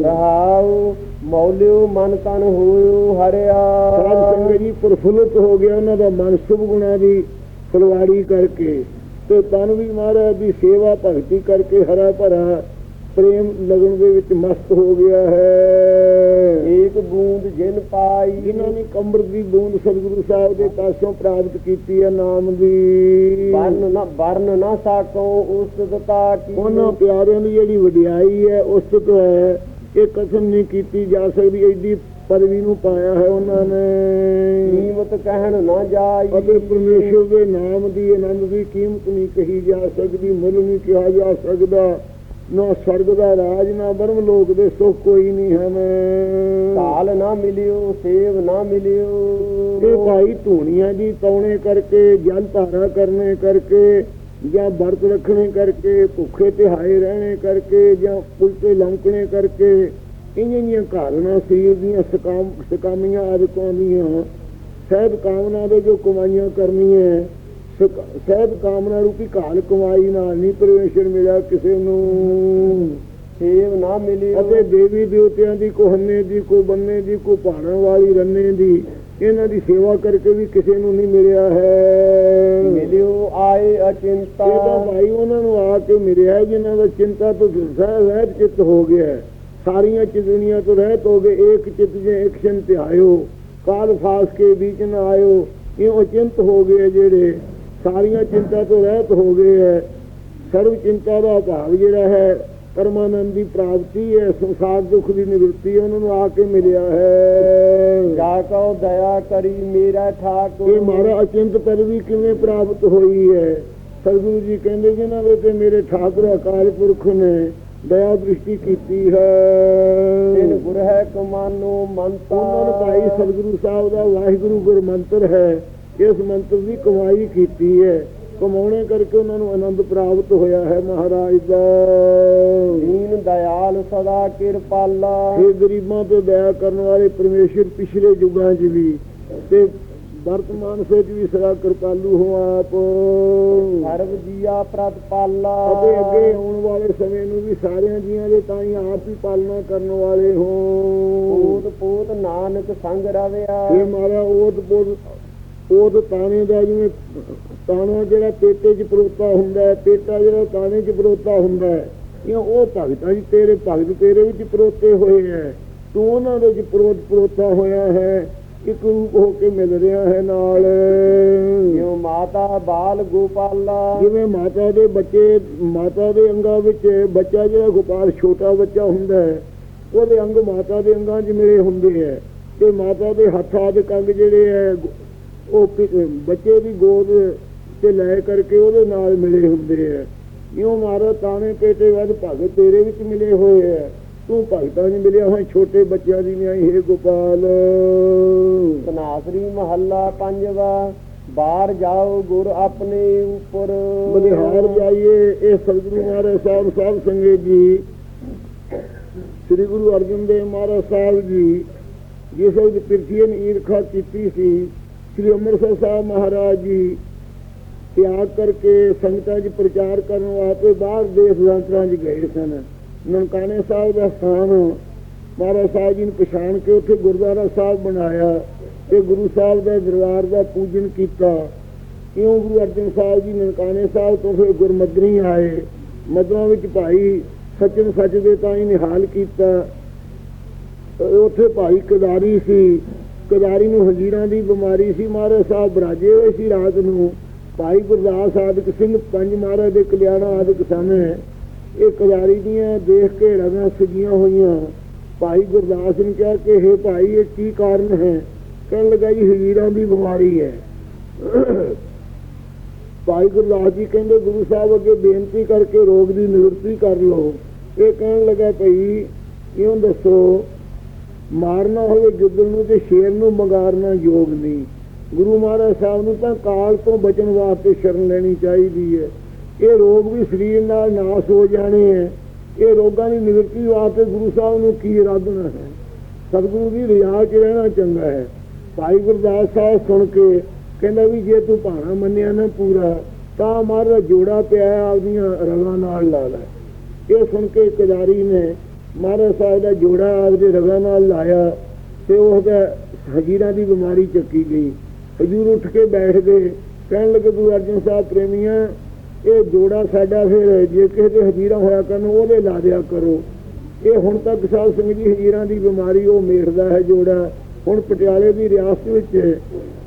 ਰਹਾਉ ਮੌਲਿਓ ਮਨ ਤਨ ਹੋਇਓ ਹਰਿਆ। ਸਾਧ ਸੰਗਤ ਜੀ ਪ੍ਰਫੁੱਲਤ ਹੋ ਗਿਆ ਉਹਨਾਂ ਦਾ ਮਨ ਸੁਭ ਗੁਣਾ ਦੀ ਫੁਲਵਾੜੀ ਕਰਕੇ ਤੇ ਤਨ ਵੀ ਮਹਾਰਾਜ ਦੀ ਸੇਵਾ ਭਗਤੀ ਕਰਕੇ ਹਰਾ ਭਰਾ ਪ੍ਰੇਮ ਲਗਨ ਦੇ ਵਿੱਚ ਮਸਤ ਹੋ ਗਿਆ ਹੈ। ਏਕ ਬੂੰਦ ਜਿਨ ਪਾਈ। ਜਿਨ੍ਹਾਂ ਨੇ ਕੰਬਰ ਦੀ ਬੂੰਦ ਸਤਿਗੁਰੂ ਸਾਹਿਬ ਦੇ ਪਾਸੋਂ ਪ੍ਰਾਪਤ ਕੀਤੀ ਹੈ ਨਾਮ ਦੀ। ਵਰਨ ਨਾ ਵਰਨ ਨਾ ਸਾਕੋ ਉਸਤਤਾ ਕੀ। ਉਹਨਾਂ ਪਿਆਰਿਆਂ ਦੀ ਜਿਹੜੀ ਵਡਿਆਈ ਹੈ ਉਸ ਤੋਂ ਹੈ ਇਹ ਕਸਮ ਨਹੀਂ ਕੀਤੀ ਜਾ ਸਕਦੀ ਐਡੀ ਪਦਵੀ ਨੂੰ ਪਾਇਆ ਹੈ ਉਹਨਾਂ ਨੇ। ਕੀਮਤ ਕਹਿਣ ਨਾ ਜਾਈ। ਅਤੇ ਪਰਮੇਸ਼ਰ ਦੇ ਨਾਮ ਦੀ ਆਨੰਦ ਦੀ ਕੀਮਤ ਨਹੀਂ ਕਹੀ ਜਾ ਸਕਦੀ ਮੁੱਲ ਨਹੀਂ ਕਿਹਾ ਜਾ ਸਕਦਾ। ਨਾ ਸਰਗ ਦਾ ਰਾਜ ਨਾ ਬਰਮ ਲੋਕ ਦੇ ਸੁੱਖ ਕੋਈ ਨਹੀਂ ਹਨ ਕਾਲ ਨਾ ਮਿਲਿਓ ਸੇਵ ਨਾ ਮਿਲਿਓ। ਇਹ ਭਾਈ ਧੂਣੀਆਂ ਦੀ ਤੌਣੇ ਕਰਕੇ ਜਲ ਧਾਰਾ ਕਰਨੇ ਕਰਕੇ ਜਾਂ ਵਰਤ ਰੱਖਣੇ ਕਰਕੇ ਭੁੱਖੇ ਤੇ ਹਾਏ ਰਹਿਣੇ ਕਰਕੇ ਜਾਂ ਉਲਟੇ ਲੰਕਣੇ ਕਰਕੇ ਇੰਨੀਆਂ ਇੰਨੀਆਂ ਕਾਰਨਾਂ ਸਰੀਰ ਦੀਆਂ ਸਕਾਮ ਸਕਾਮੀਆਂ ਆਦਤਾਂ ਦੀਆਂ। ਸਹਿਬ ਕਾਮਨਾ ਦੇ ਜੋ ਕਮਾਈਆਂ ਕਰਨੀਆਂ ਸਹਿਬ ਕਾਮਨਾ ਰੂਪੀ ਘਾਲ ਕਮਾਈ ਨਾਲ ਨਹੀਂ ਪਰਮੇਸ਼ਰ ਮਿਲਿਆ ਕਿਸੇ ਨੂੰ। ਸੇਵ ਨਾ ਮਿਲਿਓ। ਅਤੇ ਦੇਵੀ ਦੇਵਤਿਆਂ ਦੀ ਕੋ ਹੰਨੇ ਦੀ ਕੋ ਬੰਨੇ ਦੀ ਕੋ ਪਹਾੜਾਂ ਵਾਲੀ ਰੰਨੇ ਦੀ ਇਹਨਾਂ ਦੀ ਸੇਵਾ ਕਰਕੇ ਵੀ ਕਿਸੇ ਨੂੰ ਨਹੀਂ ਮਿਲਿਆ ਹੈ। ਮਿਲਿਓ ਆਏ ਅਚਿੰਤਾ। ਇਹ ਤਾਂ ਭਾਈ ਉਹਨਾਂ ਨੂੰ ਆ ਕੇ ਮਿਲਿਆ ਜਿਨ੍ਹਾਂ ਦਾ ਚਿੰਤਾ ਤੋਂ ਰਹਿਤ ਚਿੱਤ ਹੋ ਗਿਆ। ਸਾਰੀਆਂ ਚਿੰਤਨੀਆਂ ਤੋਂ ਰਹਿਤ ਹੋ ਗਏ ਏਕ ਚਿੱਤ ਜੇ ਇੱਕ ਤੇ ਆਇਓ। ਕਾਲ ਫਾਸ ਕੇ ਵਿੱਚ ਨਾ ਆਇਓ ਇਹ ਅਚਿੰਤ ਹੋ ਗਏ ਜਿਹੜੇ ਸਾਰੀਆਂ ਚਿੰਤਾ ਤੋਂ ਰਹਿਤ ਹੋ ਗਏ ਹੈ ਸਰਵ ਚਿੰਤਾ ਦਾ ਭਾਵ ਜਿਹੜਾ ਹੈ ਪਰਮਾਨੰਦ ਦੀ ਪ੍ਰਾਪਤੀ ਹੈ ਸੰਸਾਰ ਦੁੱਖ ਦੀ ਨਿਵਰਤੀ ਉਹਨਾਂ ਨੂੰ ਆ ਕੇ ਮਿਲਿਆ ਹੈ। ਜਾ ਕਉ ਦਇਆ ਕਰੀ ਮੇਰਾ ਠਾਕੁਰ। ਇਹ ਮਾਰਾ ਅਚਿੰਤ ਪਦਵੀ ਕਿਵੇਂ ਪ੍ਰਾਪਤ ਹੋਈ ਹੈ ਸਤਿਗੁਰੂ ਜੀ ਕਹਿੰਦੇ ਜਿਨ੍ਹਾਂ ਦੇ ਤੇ ਮੇਰੇ ਠਾਕੁਰ ਅਕਾਲ ਪੁਰਖ ਨੇ ਦਇਆ ਦ੍ਰਿਸ਼ਟੀ ਕੀਤੀ ਹੈ। ਤਿਨ ਗੁਰ ਹੈ ਕਮਾਨੋ ਮੰਤਾ। ਉਹਨਾਂ ਨੂੰ ਭਾਈ ਸਤਿਗੁਰੂ ਸਾਹਿਬ ਦਾ ਵਾਹਿਗੁਰੂ ਗੁਰ ਮੰਤਰ ਹੈ। ਇਸ ਮੰਤਰ ਦੀ ਕਮਾਈ ਕੀਤੀ ਹੈ। ਕਮਾਉਣੇ ਕਰਕੇ ਉਹਨਾਂ ਨੂੰ ਆਨੰਦ ਪ੍ਰਾਪਤ ਹੋਇਆ ਹੈ ਮਹਾਰਾਜ ਦਾ। ਦੀਨ ਦਇਆਲ ਸਦਾ ਕਿਰਪਾਲਾ ਇਹ ਗਰੀਬਾਂ ਤੇ ਦਇਆ ਕਰਨ ਵਾਲੇ ਪਰਮੇਸ਼ਰ ਪਿਛਲੇ ਯੁੱਗਾਂ 'ਚ ਵੀ ਤੇ ਵਰਤਮਾਨ ਸੋਚ ਵੀ ਸਦਾ ਕਿਰਪਾਲੂ ਹੋ ਆਪ। ਸਰਬ ਜੀਆ ਪ੍ਰਤਪਾਲਾ ਅਤੇ ਅੱਗੇ ਆਉਣ ਵਾਲੇ ਸਮੇਂ ਨੂੰ ਵੀ ਸਾਰਿਆਂ ਜੀਆਂ ਦੇ ਤਾਂ ਹੀ ਆਪ ਹੀ ਪਾਲਣਾ ਕਰਨ ਵਾਲੇ ਹੋ ਪੂਤ ਪੂਤ ਨਾਨਕ ਸੰਗ ਰਵਿਆ। ਇਹ ਮਾਰਾ ਉਹਦ ਬੋਧ ਉਹਦ ਤਾਣੇ ਦਾ ਜਿਵੇਂ ਤਾਣਾ ਜਿਹੜਾ ਪੇਟੇ 'ਚ ਪਰੋਤਾ ਹੁੰਦਾ ਹੈ ਪੇਟਾ ਜਿਹੜਾ ਤਾਣੇ 'ਚ ਪਰੋਤਾ ਹੁੰਦਾ ਹੈ ਇਹ ਉਹ ਭਗਤਾਂ ਜੀ ਤੇਰੇ ਭਗਤ ਤੇਰੇ ਵਿੱਚ ਪਰੋਤੇ ਹੋਏ ਹੈ। ਤੂੰ ਉਹਨਾਂ ਦੇ ਵਿੱਚ ਪਰੋਤ ਪਰੋਤਾ ਹੋਇਆ ਹੈ ਇੱਕ ਰੂਪ ਹੋ ਕੇ ਮਿਲ ਰਿਹਾ ਹੈ ਨਾਲ। ਜਿਉ ਮਾਤਾ ਬਾਲ ਗੋਪਾਲਾ। ਜਿਵੇਂ ਮਾਤਾ ਦੇ ਬੱਚੇ ਮਾਤਾ ਦੇ ਅੰਗਾਂ ਵਿੱਚ ਬੱਚਾ ਜਿਹੜਾ ਗੋਪਾਲ ਛੋਟਾ ਬੱਚਾ ਹੁੰਦਾ ਹੈ ਉਹਦੇ ਅੰਗ ਮਾਤਾ ਦੇ ਅੰਗਾਂ 'ਚ ਮਿਲੇ ਹੁੰਦੇ ਹੈ। ਤੇ ਮਾਤਾ ਦੇ ਹੱਥ ਆਦਿ ਅੰਗ ਜਿਹੜੇ ਹੈ ਉਹ ਬੱਚੇ ਦੀ ਗੋਦ ਤੇ ਲੈ ਕਰਕੇ ਉਹਦੇ ਨਾਲ ਮਿਲੇ ਹੁੰਦੇ ਹੈ ਇਉਂ ਮਾਰਾ ਤਾਣੇ ਪੇਟੇ ਵੱਧ ਭਗਤ ਤੇਰੇ ਵਿੱਚ ਮਿਲੇ ਹੋਏ ਹੈ ਤੂੰ ਭਗਤਾਂ 'ਚ ਮਿਲਿਆ ਹੋਇਆ ਛੋਟੇ ਬੱਚਿਆਂ ਦੀ ਨਹੀਂ ਹੈ ਗੋਪਾਲ। ਤਨਾਸਰੀ ਮਹੱਲਾ ਪੰਜਵਾ ਬਾਹਰ ਜਾਓ ਗੁਰ ਆਪਣੇ ਉੱਪਰ। ਬਲਿਹਾਰ ਜਾਈਏ ਇਹ ਸਤਿਗੁਰੂ ਮਹਾਰਾਜ ਸਾਹਿਬ ਸਾਹਿਬ ਸੰਗਤ ਜੀ। ਸ੍ਰੀ ਗੁਰੂ ਅਰਜਨ ਦੇਵ ਮਹਾਰਾਜ ਸਾਹਿਬ ਜੀ ਜਿਸ ਵਕਤ ਪਿਰਥੀਨ ਈਰਖਾ ਕੀਤੀ ਸੀ ਸ੍ਰੀ ਅੰਮ੍ਰਿਤਸਰ ਸਾਹਿਬ ਮਹਾਰਾਜ ਜੀ ਤਿਆਗ ਕਰਕੇ ਸੰਗਤਾਂ 'ਚ ਪ੍ਰਚਾਰ ਕਰਨ ਵਾਸਤੇ ਬਾਹਰ ਦੇਸ਼ ਯਾਤਰਾ 'ਚ ਗਏ ਸਨ। ਨਨਕਾਣੇ ਸਾਹਿਬ ਦਾ ਸਥਾਨ ਮਹਾਰਾਜ ਸਾਹਿਬ ਜੀ ਨੂੰ ਪਛਾਣ ਕੇ ਉੱਥੇ ਗੁਰਦੁਆਰਾ ਸਾਹਿਬ ਬਣਾਇਆ ਤੇ ਗੁਰੂ ਸਾਹਿਬ ਦੇ ਦਰਬਾਰ ਦਾ ਪੂਜਨ ਕੀਤਾ। ਕਿਉਂ ਗੁਰੂ ਅਰਜਨ ਸਾਹਿਬ ਜੀ ਨਨਕਾਣੇ ਸਾਹਿਬ ਤੋਂ ਫਿਰ ਗੁਰਮਦਰੀ ਆਏ। ਮਦਰਾਂ ਵਿੱਚ ਭਾਈ ਸਚਨ ਸੱਚ ਦੇ ਤਾਂ ਹੀ ਨਿਹਾਲ ਕੀਤਾ। ਉੱਥੇ ਭਾਈ ਕਦਾਰੀ ਸੀ। ਕਜਾਰੀ ਨੂੰ ਹਜੀਰਾਂ ਦੀ ਬਿਮਾਰੀ ਸੀ, ਮਹਾਰਾਜ ਸਾਹਿਬ ਬਰਾਜੇ ਹੋਏ ਸੀ ਰਾਤ ਨੂੰ। ਭਾਈ ਗੁਰਦਾਸ ਆਦਿਕ ਸਿੰਘ ਪੰਜ ਮਹਾਰਾਜ ਦੇ ਕਲਿਆਣਾ ਆਦਿਕ ਸਨ। ਇਹ ਕਦਾਰੀ ਦੀਆਂ ਦੇਖ ਕੇ ਰਗਾਂ ਸਜੀਆਂ ਹੋਈਆਂ। ਭਾਈ ਗੁਰਦਾਸ ਨੇ ਕਿਹਾ ਕਿ ਇਹ ਭਾਈ, ਇਹ ਕੀ ਕਾਰਨ ਹੈ? ਕਹਿਣ ਲੱਗਾ ਜੀ ਹਜੀਰਾਂ ਦੀ ਬਿਮਾਰੀ ਹੈ। ਭਾਈ ਗੁਰਦਾਸ ਜੀ ਕਹਿੰਦੇ, ਗੁਰੂ ਸਾਹਿਬ ਅੱਗੇ ਬੇਨਤੀ ਕਰਕੇ ਰੋਗ ਦੀ ਨਿਵਰਤੀ ਕਰ ਲਓ। ਇਹ ਕਹਿਣ ਲੱਗਾ, ਭਈ, ਇਉਂ ਦੱਸੋ ਮਾਰਨਾ ਹੋਵੇ ਗਿੱਦੜ ਨੂੰ ਤੇ ਸ਼ੇਰ ਨੂੰ ਮੰਗਾਰਨਾ ਯੋਗ ਨਹੀਂ। ਗੁਰੂ ਮਹਾਰਾਜ ਸਾਹਿਬ ਨੂੰ ਤਾਂ ਕਾਲ ਤੋਂ ਬਚਣ ਵਾਸਤੇ ਸ਼ਰਨ ਲੈਣੀ ਚਾਹੀਦੀ ਹੈ। ਇਹ ਰੋਗ ਵੀ ਸਰੀਰ ਨਾਲ ਨਾਸ ਹੋ ਜਾਣੇ ਹੈ। ਇਹ ਰੋਗਾਂ ਦੀ ਨਿਵਰਤੀ ਵਾਸਤੇ ਗੁਰੂ ਸਾਹਿਬ ਨੂੰ ਕੀ ਇਰਾਦਨਾ ਹੈ? ਸਤਿਗੁਰੂ ਦੀ ਰਿਆ 'ਚ ਰਹਿਣਾ ਚੰਗਾ ਹੈ। ਭਾਈ ਗੁਰਦਾਸ ਸਾਹਿਬ ਸੁਣ ਕੇ ਕਹਿੰਦਾ ਵੀ ਜੇ ਤੂੰ ਭਾਣਾ ਮੰਨਿਆ ਨਾ ਪੂਰਾ, ਤਾਂ ਮਾਰਾ ਜੋੜਾ ਪਿਆ ਆਪਦੀਆਂ ਰਗਾਂ ਨਾਲ ਲਾ ਲੈ। ਇਹ ਸੁਣ ਕੇ ਕਜਾਰੀ ਨੇ ਮਹਾਰਾਜ ਸਾਹਿਬ ਦਾ ਜੋੜਾ ਆਪਦੇ ਰਗਾਂ ਨਾਲ ਲਾਇਆ ਤੇ ਉਹਦਾ ਹਜੀਰਾਂ ਦੀ ਬਿਮਾਰੀ ਚੱਕੀ ਗਈ। ਹਜੂਰ ਉੱਠ ਕੇ ਬੈਠ ਗਏ। ਕਹਿਣ ਲੱਗੇ ਗੁਰੂ ਅਰਜਨ ਸਾਹਿਬ ਪ੍ਰੇਮੀਆਂ ਇਹ ਜੋੜਾ ਸਾਡਾ ਫਿਰ ਜੇ ਕਿਸੇ ਦੇ ਹਜ਼ੀਰਾ ਹੋਇਆ ਕਰਨ, ਉਹਦੇ ਲਾ ਦਿਆ ਕਰੋ। ਇਹ ਹੁਣ ਤੱਕ ਸਾਧ ਸਿੰਘ ਜੀ ਹਜੀਰਾਂ ਦੀ ਬਿਮਾਰੀ ਉਹ ਮੇਟਦਾ ਹੈ ਜੋੜਾ। ਹੁਣ ਪਟਿਆਲੇ ਦੀ ਰਿਆਸਤ ਵਿੱਚ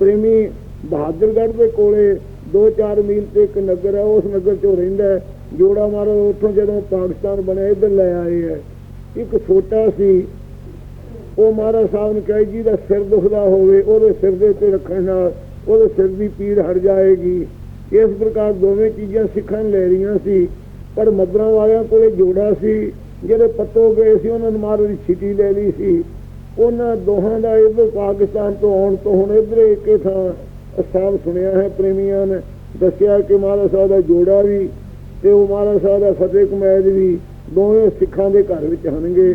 ਪ੍ਰੇਮੀ ਬਹਾਦਰਗੜ੍ਹ ਦੇ ਕੋਲੇ 2-4 ਮੀਲ ਤੇ ਇੱਕ ਨਗਰ ਹੈ। ਉਸ ਨਗਰ ਚੋਂ ਰਹਿੰਦਾ ਜੋੜਾ ਮਾਰੋ ਉੱਥੋਂ ਜਦੋਂ ਪਾਕਿਸਤਾਨ ਬਣਿਆ, ਇੱਧਰ ਲੈ ਆਏ ਹੈ। ਇੱਕ ਛੋਟਾ ਸੀ, ਉਹ ਮਹਾਰਾਜ ਸਾਹਿਬ ਨੇ ਕਹੇ ਜੀ ਦਾ ਸਿਰ ਦੁਖਦਾ ਹੋਵੇ, ਉਹਦੇ ਸਿਰ ਦੇ ਉੱਤੇ ਰੱਖਣ ਨਾਲ ਉਹਦੇ ਸਿਰ ਦੀ ਪੀੜ ਹਟ ਜਾਏਗੀ। ਇਸ ਪ੍ਰਕਾਰ ਦੋਵੇਂ ਚੀਜ਼ਾਂ ਸਿੱਖਣ ਲੈ ਰਹੀਆਂ ਸੀ, ਪਰ ਮਦਰਾਂ ਵਾਲਿਆਂ ਕੋਲੇ ਜੋੜਾ ਸੀ, ਜਿਹੜੇ ਪੱਤੋ ਗਏ ਸੀ, ਉਹਨਾਂ ਨੇ ਮਹਾਰਾਜ ਦੀ ਛਿੱਟੀ ਲੈ ਲਈ ਸੀ। ਉਹਨਾਂ ਦੋਹਾਂ ਦਾ ਇੱਧਰ ਪਾਕਿਸਤਾਨ ਤੋਂ ਆਉਣ ਤੋਂ ਹੁਣ ਇੱਧਰ ਇੱਕੇ ਥਾਂ ਸਾਹਿਬ ਸੁਣਿਆ ਹੈ, ਪ੍ਰੇਮੀਆਂ ਨੇ ਦੱਸਿਆ ਕਿ ਮਹਾਰਾਜ ਸਾਹਿਬ ਦਾ ਜੋੜਾ ਵੀ, ਤੇ ਉਹ ਮਹਾਰਾਜ ਸਾਹਿਬ ਦਾ ਫਤਿਹ ਕਮੈਦ ਵੀ ਦੋਵੇਂ ਸਿੱਖਾਂ ਦੇ ਘਰ ਵਿੱਚ ਹਨਗੇ।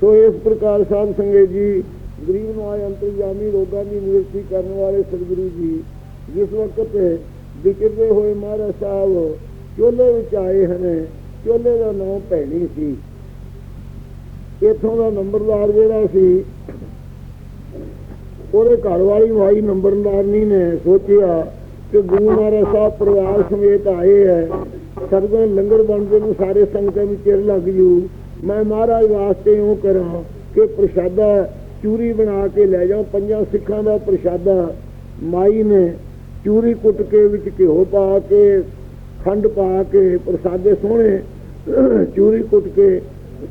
ਸੋ ਇਸ ਪ੍ਰਕਾਰ ਸਾਧ ਸੰਗਤ ਜੀ, ਗਰੀਬ ਨੂੰ ਅੰਤਰਜਾਮੀ ਰੋਗਾਂ ਦੀ ਨਿਵਰਤੀ ਕਰਨ ਵਾਲੇ ਸਤਿਗੁਰੂ ਜੀ, ਜਿਸ ਵਕਤ ਵਿਚਰਦੇ ਹੋਏ ਮਹਾਰਾਜ ਸਾਹਿਬ ਚੋਲੇ ਵਿੱਚ ਆਏ ਹਨ, ਚੋਲੇ ਦਾ ਨਾਮ ਭੈਣੀ ਸੀ। ਇਥੋਂ ਦਾ ਨੰਬਰਦਾਰ ਜਿਹੜਾ ਸੀ, ਉਹਦੇ ਘਰ ਵਾਲੀ ਭਾਈ ਨੰਬਰਦਾਰਨੀ ਨੇ ਸੋਚਿਆ ਕਿ ਗੁਰੂ ਮਹਾਰਾਜ ਸਾਹਿਬ ਪਰਿਵਾਰ ਸਮੇਤ ਆਏ ਹੈ। ਸਤਿਗੁਰੂ ਲੰਗਰ ਬਣਦੇ ਨੂੰ ਸਾਰੇ ਸੰਗਤਾਂ ਵਿੱਚ ਚਿਰ ਲੱਗ ਜੂ। ਮੈਂ ਮਹਾਰਾਜ ਵਾਸਤੇ ਉਹ ਕਰਾਂ ਕਿ ਪ੍ਰਸ਼ਾਦਾ ਚੂਰੀ ਬਣਾ ਕੇ ਲੈ ਜਾਓ ਪੰਜਾਂ ਸਿੱਖਾਂ ਦਾ ਪ੍ਰਸ਼ਾਦਾ ਮਾਈ ਨੇ ਚੂਰੀ ਕੁੱਟ ਕੇ ਵਿੱਚ ਘਿਓ ਪਾ ਕੇ, ਖੰਡ ਪਾ ਕੇ, ਪ੍ਰਸਾਦੇ ਸੋਹਣੇ <clears throat> ਚੂਰੀ ਕੁੱਟ ਕੇ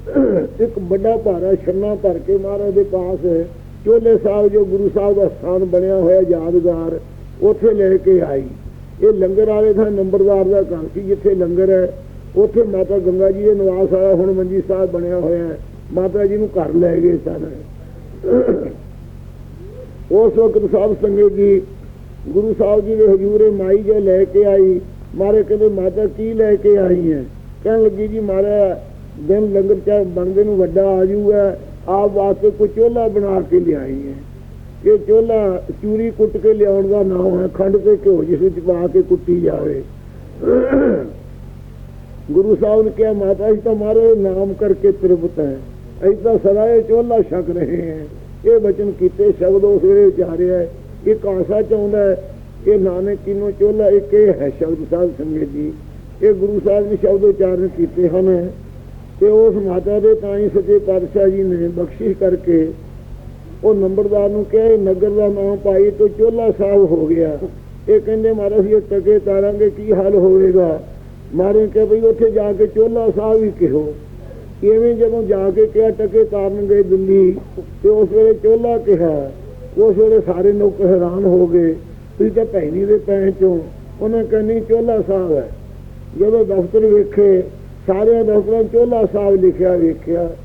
<clears throat> ਇੱਕ ਵੱਡਾ ਭਾਰਾ ਛੰਨਾ ਭਰ ਕੇ ਮਹਾਰਾਜ ਦੇ ਪਾਸ ਚੋਲੇ ਸਾਹਿਬ ਜੋ ਗੁਰੂ ਸਾਹਿਬ ਦਾ ਸਥਾਨ ਬਣਿਆ ਹੋਇਆ ਯਾਦਗਾਰ ਉੱਥੇ ਲੈ ਕੇ ਆਈ। ਇਹ ਲੰਗਰ ਵਾਲੇ ਦਾ ਨੰਬਰਦਾਰ ਦਾ ਘਰ ਸੀ ਜਿੱਥੇ ਲੰਗਰ ਹੈ। ਉੱਥੇ ਮਾਤਾ ਗੰਗਾ ਜੀ ਦੇ ਨਿਵਾਸ ਆਇਆ ਹੁਣ ਮੰਜੀ ਸਾਹਿਬ ਬਣਿਆ ਹੋਇਆ ਹੈ। ਮਾਤਾ ਜੀ ਨੂੰ ਘਰ ਲੈ ਗਏ ਸਨ ਉਸ ਵਕਤ ਸਾਧ ਸੰਗਤ ਜੀ, ਗੁਰੂ ਸਾਹਿਬ ਜੀ ਦੇ ਹਜ਼ੂਰੇ ਮਾਈ ਜੇ ਲੈ ਕੇ ਆਈ। ਮਾਰੇ ਕਹਿੰਦੇ, ਮਾਤਾ, ਕੀ ਲੈ ਕੇ ਆਈ ਹੈ? ਕਹਿਣ ਲੱਗੀ, ਜੀ ਮਾਰਾ, ਦਿਨ ਲੰਗਰ ਚਾ ਬਣਦੇ ਨੂੰ ਵੱਡਾ ਆ ਜੂਗਾ ਆਪ ਵਾਸਤੇ ਕੋਈ ਚੋਲਾ ਬਣਾ ਕੇ ਲਿਆਈ ਹੈ। ਇਹ ਚੋਲਾ ਚੂਰੀ ਕੁੱਟ ਕੇ ਲਿਆਉਣ ਦਾ ਨਾਮ ਹੈ, ਖੰਡ ਤੇ ਘਿਓ ਜਿਸ ਵਿੱਚ ਪਾ ਕੇ ਕੁੱਟੀ ਜਾਵੇ। ਗੁਰੂ ਸਾਹਿਬ ਨੇ ਕਿਹਾ, ਮਾਤਾ ਜੀ ਤੁਹਾਰੇ ਨਾਮ ਕਰਕੇ ਤ੍ਰਿਪਤ ਹੈ। ਅਸੀਂ ਤਾਂ ਚੋਲਾ ਛਕ ਰਹੇ ਹਾਂ। ਇਹ ਬਚਨ ਕੀਤੇ ਸ਼ਬਦ ਉਸ ਵੇਲੇ ਉਚਾਰਿਆ ਹੈ। ਇਹ ਕਾਸਾ ਚਾਹੁੰਦਾ ਹੈ ਇਹ ਨਾਨਕ ਕਿਨੋ ਚੋਲਾ, ਇੱਕ ਇਹ ਹੈ ਸ਼ਬਦ ਸਾਹਿਬ ਸੰਗਤ ਜੀ। ਇਹ ਗੁਰੂ ਸਾਹਿਬ ਨੇ ਸ਼ਬਦ ਉਚਾਰਨ ਕੀਤੇ ਹਨ ਤੇ ਉਸ ਮਾਤਾ ਦੇ ਤਾਂ ਹੀ ਸੱਚੇ ਪਾਤਸ਼ਾਹ ਜੀ ਨੇ ਬਖਸ਼ਿਸ਼ ਕਰਕੇ ਉਹ ਨੰਬਰਦਾਰ ਨੂੰ ਕਿਹਾ, ਇਹ ਨਗਰ ਦਾ ਨਾਮ ਭਾਈ ਤੋਂ ਚੋਲਾ ਸਾਹਿਬ ਹੋ ਗਿਆ। ਇਹ ਕਹਿੰਦੇ, ਮਹਾਰਾਜ, ਇਹ ਟਕੇ ਤਾਰਾਂਗੇ, ਕੀ ਹਾਲ ਹੋਵੇਗਾ? ਮਾਰੇ ਕਿ ਭਈ ਉੱਥੇ ਜਾ ਕੇ ਚੋਲਾ ਸਾਹਿਬ ਹੀ ਕਿਹੋ। ਇਵੇਂ ਜਦੋਂ ਜਾ ਕੇ ਕਿਹਾ, ਟਕੇ ਤਾਰਨ ਗਏ ਦਿੱਲੀ। ਤੇ ਉਸ ਵੇਲੇ ਚੋਲਾ ਕਿਹਾ। ਉਸ ਵੇਲੇ ਸਾਰੇ ਲੋਕ ਹੈਰਾਨ ਹੋ ਗਏ। ਤੁਸੀਂ ਤਾਂ ਭੈਣੀ ਦੇ ਪੈਂ ਚੋਂ। ਉਹਨਾਂ ਕਹਿੰਨੀ ਚੋਲਾ ਸਾਹਿਬ ਹੈ। ਜਦੋਂ ਦਫ਼ਤਰ ਵੇਖੇ ਸਾਰੇ ਦਫ਼ਤਰਾਂ ਚੋਲਾ ਸਾਹਿਬ ਲਿਖਿਆ ਵੇਖਿਆ।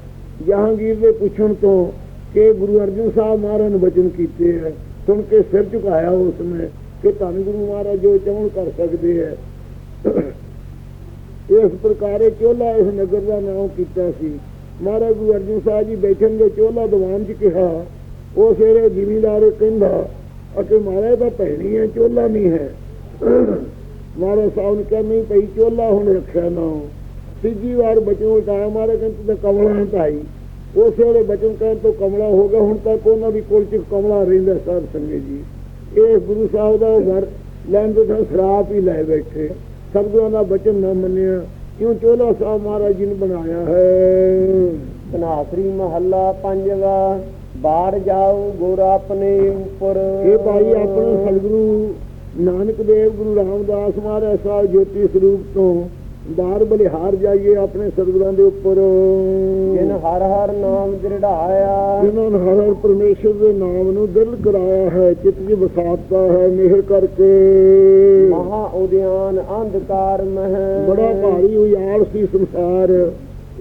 ਜਹਾਂਗੀਰ ਦੇ ਪੁੱਛਣ ਤੋਂ ਕਿ ਗੁਰੂ ਅਰਜਨ ਸਾਹਿਬ ਮਹਾਰਾਜ ਨੇ ਬਚਨ ਕੀਤੇ ਹੈ, ਸੁਣ ਕੇ ਸਿਰ ਝੁਕਾਇਆ ਉਸਨੇ ਕਿ ਧੰਨ ਗੁਰੂ ਮਹਾਰਾਜ ਜੋ ਚਾਹਣ ਕਰ ਸਕਦੇ ਹੈ। ਇਸ ਪ੍ਰਕਾਰ ਚੋਲਾ ਇਸ ਨਗਰ ਦਾ ਨਾਮ ਕੀਤਾ ਸੀ। ਮਹਾਰਾਜ ਗੁਰੂ ਅਰਜਨ ਸਾਹਿਬ ਜੀ ਬੈਠਣਗੇ ਚੋਲਾ ਦੀਵਾਨ 'ਚ ਕਿਹਾ, ਉਹ ਸਵੇਰੇ ਜ਼ਿਮੀਂਦਾਰ ਕਹਿੰਦਾ ਅਤੇ ਮਹਾਰਾਜ ਦਾ ਭੈਣੀ ਹੈ, ਚੋਲਾ ਨਹੀਂ ਹੈ। ਮਹਾਰਾਜ ਸਾਹਿਬ ਨੇ ਕਿਹਾ, ਨਹੀਂ ਭਈ, ਚੋਲਾ ਹੁਣ ਰੱਖਿਆ ਨਾ ਤੀਜੀ ਵਾਰ ਬਚੋ ਉਟਾਇਆ ਮਹਾਰਾਜ ਕਹਿੰਦੇ, ਤਾਂ ਕਮਲਾ ਉਸ ਵੇਲੇ ਬਚਨ ਕਹਿਣ ਤੋਂ ਕਮਲਾ ਹੋ ਗਿਆ। ਹੁਣ ਤੱਕ ਉਹਨਾਂ ਦੀ ਕੋਲ ਚ ਕਮਲਾ ਰਹਿੰਦਾ ਸਾਧ ਸੰਗਤ ਜੀ। ਇਹ ਗੁਰੂ ਸਾਹਿਬ ਦਾ ਵਰ ਲੈਂਦੇ ਤਾਂ ਸ਼ਰਾਪ ਹੀ ਲੈ ਬੈਠੇ। ਸਤਿਗੁਰਾਂ ਦਾ ਬਚਨ ਨਾ ਮੰਨਿਆ। ਕਿਉਂ ਚੋਲਾ ਸਾਹਿਬ ਮਹਾਰਾਜ ਜੀ ਨੇ ਬਣਾਇਆ ਹੈ? ਤਨਾਸਰੀ ਮਹੱਲਾ ਪੰਜਵਾ ਬਾਹਰ ਜਾਓ ਗੁਰ ਆਪਣੇ ਉੱਪਰ। ਇਹ ਭਾਈ ਆਪਣੇ ਸਤਿਗੁਰੂ ਨਾਨਕ ਦੇਵ ਗੁਰੂ ਰਾਮਦਾਸ ਮਹਾਰਾਜ ਸਾਹਿਬ ਜੋਤੀ ਸਰੂਪ ਤੋਂ ਬਾਹਰ ਬਲਿਹਾਰ ਜਾਈਏ ਆਪਣੇ ਸਤਿਗੁਰਾਂ ਦੇ ਉੱਪਰ। ਜਿਨ ਹਰ ਹਰ ਨਾਮ ਦ੍ਰਿੜਾਇਆ। ਜਿਨ੍ਹਾਂ ਨੇ ਹਰ ਹਰ ਪਰਮੇਸ਼ਰ ਦੇ ਨਾਮ ਨੂੰ ਦਿਲ ਕਰਾਇਆ ਹੈ ਚਿੱਤ 'ਚ ਵਸਾਤਾ ਹੈ ਮਿਹਰ ਕਰਕੇ। ਮਹਾ ਉਦਿਆਨ ਅੰਧਕਾਰ ਮਹਿ। ਬੜਾ ਭਾਰੀ ਉਜਾੜ ਸੀ ਸੰਸਾਰ।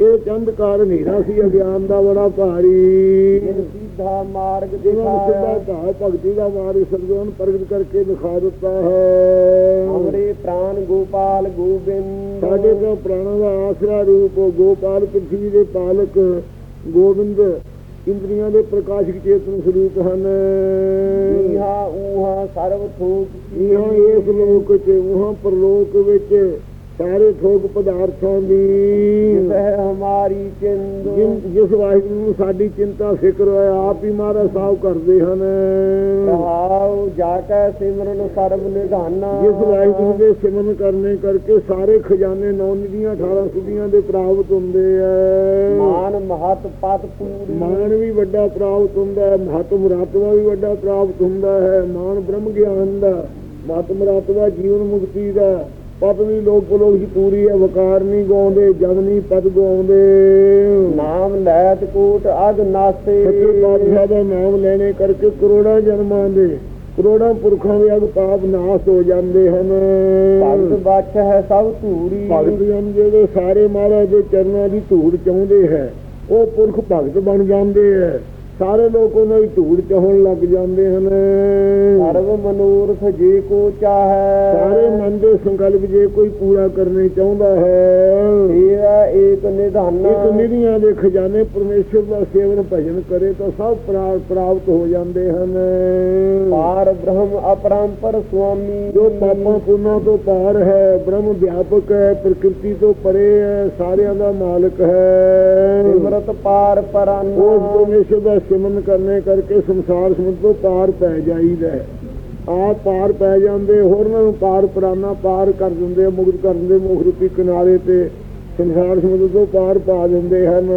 ਇਹ ਚੰਦਕਾਰ ਹਨੇਰਾ ਸੀ ਅਗਿਆਨ ਦਾ ਬੜਾ ਭਾਰੀ। ਸਿੱਧਾ ਮਾਰਗ ਸਿੱਧਾ ਦਿਖਾਇਆ। ਭਾਵ ਭਗਤੀ ਦਾ ਮਾਰਗ ਨੇ ਪ੍ਰਗਟ ਕਰਕੇ ਦਿਖਾ ਦਿੱਤਾ ਹੈ। ਅਮਰੇ ਪ੍ਰਾਨ ਗੋਪਾਲ ਗੋਬਿੰਦ। ਸਾਡੇ ਤੋਂ ਪ੍ਰਾਣਾਂ ਦਾ ਆਸਰਾ ਰੂਪ ਉਹ ਗੋਪਾਲ ਪ੍ਰਿਥਵੀ ਦੇ ਪਾਲਕ ਗੋਬਿੰਦ ਇੰਦਰੀਆਂ ਦੇ ਪ੍ਰਕਾਸ਼ਿਕ ਚੇਤਨ ਸਰੂਪ ਹਨ। ਈਹਾ ਊਹਾ ਸਰਬ ਥੂਕ ਇਹਾਂ ਇਸ ਲੋਕ ਚ ਉਹਾਂ ਪਰਲੋਕ ਵਿੱਚ ਸਾਰੇ ਥੋਕ ਪਦਾਰਥਾਂ ਦੀ। ਸਹਿ ਹਮਾਰੀ ਚਿੰਦ ਜਿਸ ਵਾਹਿਗੁਰੂ ਨੂੰ ਸਾਡੀ ਚਿੰਤਾ ਫਿਕਰ ਹੋਇਆ ਆਪ ਹੀ ਮਹਾਰਾਜ ਸਾਹਿਬ ਕਰਦੇ ਹਨ। ਰਹਾਉ ਜਾ ਕੇ ਸਿਮਰਨ ਸਰਬ ਨਿਧਾਨਾ। ਜਿਸ ਵਾਹਿਗੁਰੂ ਦੇ ਸਿਮਰਨ ਕਰਨੇ ਕਰਕੇ ਸਾਰੇ ਖਜ਼ਾਨੇ ਨੌ ਨਿਧੀਆਂ 18 ਸੁਧੀਆਂ ਦੇ ਪ੍ਰਾਪਤ ਹੁੰਦੇ ਐ। ਮਾਨ ਮਹਤ ਪਤ ਪੂਰੀ। ਮਾਨ ਵੀ ਵੱਡਾ ਪ੍ਰਾਪਤ ਹੁੰਦਾ ਹੈ ਮਹਤ ਮੁਰਾਤਵਾ ਵੀ ਵੱਡਾ ਪ੍ਰਾਪਤ ਹੁੰਦਾ ਹੈ ਮਾਨ ਬ੍ਰਹਮ ਗਿਆਨ ਦਾ ਮਹਤ ਮੁਰਾਤਵਾ ਜੀਵਨ ਮੁਕਤੀ ਦਾ। ਵੀ ਲੋਕ ਲੋਕ ਹੀ ਪੂਰੀ ਹੈ ਵਕਾਰ ਨਹੀਂ ਗਾਉਂਦੇ ਜਗ ਨਹੀਂ ਪਦ ਗਾਉਂਦੇ। ਨਾਮ ਲੈਤ ਕੋਟ ਅਗ ਨਾਸੇ। ਸੱਚੇ ਪਾਤਸ਼ਾਹ ਦਾ ਨਾਮ ਲੈਣੇ ਕਰਕੇ ਕਰੋੜਾਂ ਜਨਮਾਂ ਦੇ ਕਰੋੜਾਂ ਪੁਰਖਾਂ ਦੇ ਅਗ ਪਾਪ ਨਾਸ ਹੋ ਜਾਂਦੇ ਹਨ। ਭਗਤ ਬਚ ਹੈ ਸਭ ਧੂਰੀ। ਭਗਤ ਜਨ ਜਿਹੜੇ ਸਾਰੇ ਮਹਾਰਾਜ ਦੇ ਚਰਨਾਂ ਦੀ ਧੂੜ ਚਾਹੁੰਦੇ ਹੈ ਉਹ ਪੁਰਖ ਭਗਤ ਬਣ ਜਾਂਦੇ ਹੈ। ਸਾਰੇ ਲੋਕ ਉਹਨਾਂ ਦੀ ਧੂੜ ਚਾਹਣ ਲੱਗ ਜਾਂਦੇ ਹਨ। ਸਰਬ ਮਨੋਰਥ ਜੇ ਕੋ ਚਾਹੈ। ਸਾਰੇ ਮਨ ਦੇ ਸੰਕਲਪ ਜੇ ਕੋਈ ਪੂਰਾ ਕਰਨੇ ਚਾਹੁੰਦਾ ਹੈ। ਤੇਰਾ ਏਕ ਨਿਧਾਨਾ। ਇੱਕ ਨਿਧੀਆਂ ਦੇ ਖਜ਼ਾਨੇ ਪਰਮੇਸ਼ਰ ਦਾ ਸੇਵਨ ਭਜਨ ਕਰੇ ਤਾਂ ਸਭ ਪ੍ਰਾ- ਪ੍ਰਾਪਤ ਹੋ ਜਾਂਦੇ ਹਨ। ਪਾਰ ਬ੍ਰਹਮ ਅਪਰੰਪਰ ਸੁਆਮੀ। ਜੋ ਪਾਪਾਂ ਪੁੰਨਾਂ ਤੋਂ ਪਾਰ ਹੈ ਬ੍ਰਹਮ ਵਿਆਪਕ ਹੈ ਪ੍ਰਕਿਰਤੀ ਤੋਂ ਪਰੇ ਹੈ ਸਾਰਿਆਂ ਦਾ ਮਾਲਕ ਹੈ। ਸਿਮਰਤ ਪਾਰ ਪਰਨ। ਉਸ ਪਰਮੇਸ਼ਰ ਦਾ ਸਿਮਰਨ ਕਰਨੇ ਕਰਕੇ ਸੰਸਾਰ ਸਮੁੰਦਰ ਤੋਂ ਪਾਰ ਪੈ ਜਾਈਦਾ ਹੈ। ਆਪ ਪਾਰ ਪੈ ਜਾਂਦੇ ਹੋਰਨਾਂ ਨੂੰ ਪਾਰ ਪਰਾਨਾ ਪਾਰ ਕਰ ਦਿੰਦੇ ਆ, ਮੁਕਤ ਕਰ ਦਿੰਦੇ ਮੁਖ ਰੂਪੀ ਕਿਨਾਰੇ ਤੇ ਸੰਸਾਰ ਸਮੁੰਦਰ ਤੋਂ ਪਾਰ ਪਾ ਦਿੰਦੇ ਹਨ।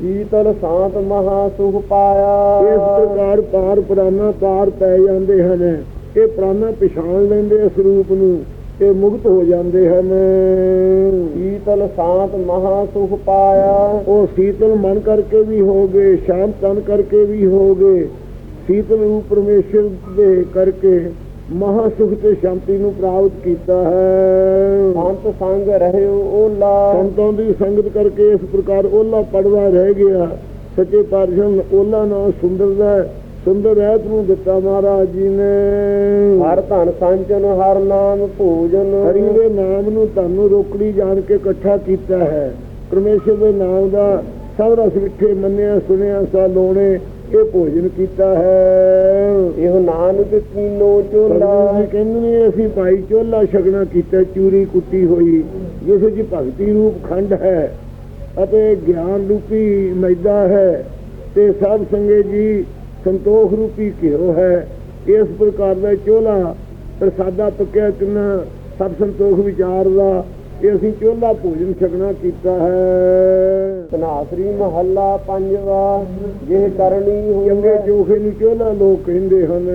ਸ਼ੀਤਲ ਸ਼ਾਂਤ ਮਹਾ ਸੁਖ ਪਾਇਆ। ਇਸ ਪ੍ਰਕਾਰ ਪਾਰ ਪਰਾਨਾ ਪਾਰ ਪੈ ਜਾਂਦੇ ਹਨ। ਇਹ ਪ੍ਰਾਨਾ ਪਛਾਣ ਲੈਂਦੇ ਆ ਸਰੂਪ ਨੂੰ। ਤੇ ਮੁਕਤ ਹੋ ਜਾਂਦੇ ਹਨ। ਸ਼ੀਤਲ ਸ਼ਾਂਤ ਮਹਾ ਸੁਖ ਪਾਇਆ। ਉਹ ਸੀਤਲ ਮਨ ਕਰਕੇ ਵੀ ਹੋ ਗਏ ਸ਼ਾਂਤ ਤਨ ਕਰਕੇ ਵੀ ਹੋ ਗਏ। ਸੀਤਲ ਰੂਪ ਪਰਮੇਸ਼ਰ ਦੇ ਕਰਕੇ ਮਹਾ ਸੁਖ ਤੇ ਸ਼ਾਂਤੀ ਨੂੰ ਪ੍ਰਾਪਤ ਕੀਤਾ ਹੈ। ਸੰਤ ਸੰਗ ਰਹਿਓ ਓਲਾ। ਸੰਤਾਂ ਦੀ ਸੰਗਤ ਕਰਕੇ ਇਸ ਪ੍ਰਕਾਰ ਓਲਾ ਪੜਵਾ ਰਹਿ ਗਿਆ। ਸੱਚੇ ਪਾਤਸ਼ਾਹ ਓਲਾ ਨਾਮ ਸੁੰਦਰ ਦਾ। ਸੁੰਦਰ ਰਹਿਤ ਨੂੰ ਦਿੱਤਾ ਮਹਾਰਾਜ ਜੀ ਨੇ। ਹਰ ਧਨ ਸੰਚਨ ਹਰ ਨਾਮ ਭੋਜਨ ਹਰੀ ਦੇ ਨਾਮ ਨੂੰ ਤੁਹਾਨੂੰ ਰੋਕੜੀ ਜਾਣ ਕੇ ਇਕੱਠਾ ਕੀਤਾ ਹੈ। ਪਰਮੇਸ਼ਰ ਦੇ ਨਾਮ ਦਾ ਸਭ ਰਸ ਵਿਠੇ ਮੰਨਿਆ ਸੁਣਿਆ ਸਾ ਲੋਣੇ ਇਹ ਭੋਜਨ ਕੀਤਾ ਹੈ। ਇਹੋ ਨਾਨਕ ਕੀਨੋ ਚੋਲਾ। ਕਹਿੰਦੇ ਅਸੀਂ ਭਾਈ ਚੋਲਾ ਛਕਣਾ ਕੀਤਾ ਚੂਰੀ ਕੁੱਟੀ ਹੋਈ। ਜਿਸ ਵਿੱਚ ਭਗਤੀ ਰੂਪ ਖੰਡ ਹੈ ਅਤੇ ਗਿਆਨ ਰੂਪੀ ਮੈਦਾ ਹੈ। ਤੇ ਸਾਧ ਸੰਗੇ ਜੀ ਸੰਤੋਖ ਰੂਪੀ ਘਿਓ ਹੈ। ਇਸ ਪ੍ਰਕਾਰ ਦਾ ਚੋਲਾ ਪ੍ਰਸਾਦਾ ਪੱਕਿਆ ਕਿੰਨਾ ਸਭ ਸੰਤੋਖ ਵਿਚਾਰ ਦਾ ਇਹ ਅਸੀਂ ਚੋਲਾ ਭੋਜਨ ਛਕਣਾ ਕੀਤਾ ਹੈ। ਤਨਾਸਰੀ ਮਹੱਲਾ ਪੰਜਵਾ, ਜੇ ਕਰਨੀ ਚੰਗੇ ਹੋਵੇ ਚੋਖੇ ਨੂੰ ਚੋਲਾ ਲੋਕ ਕਹਿੰਦੇ ਹਨ।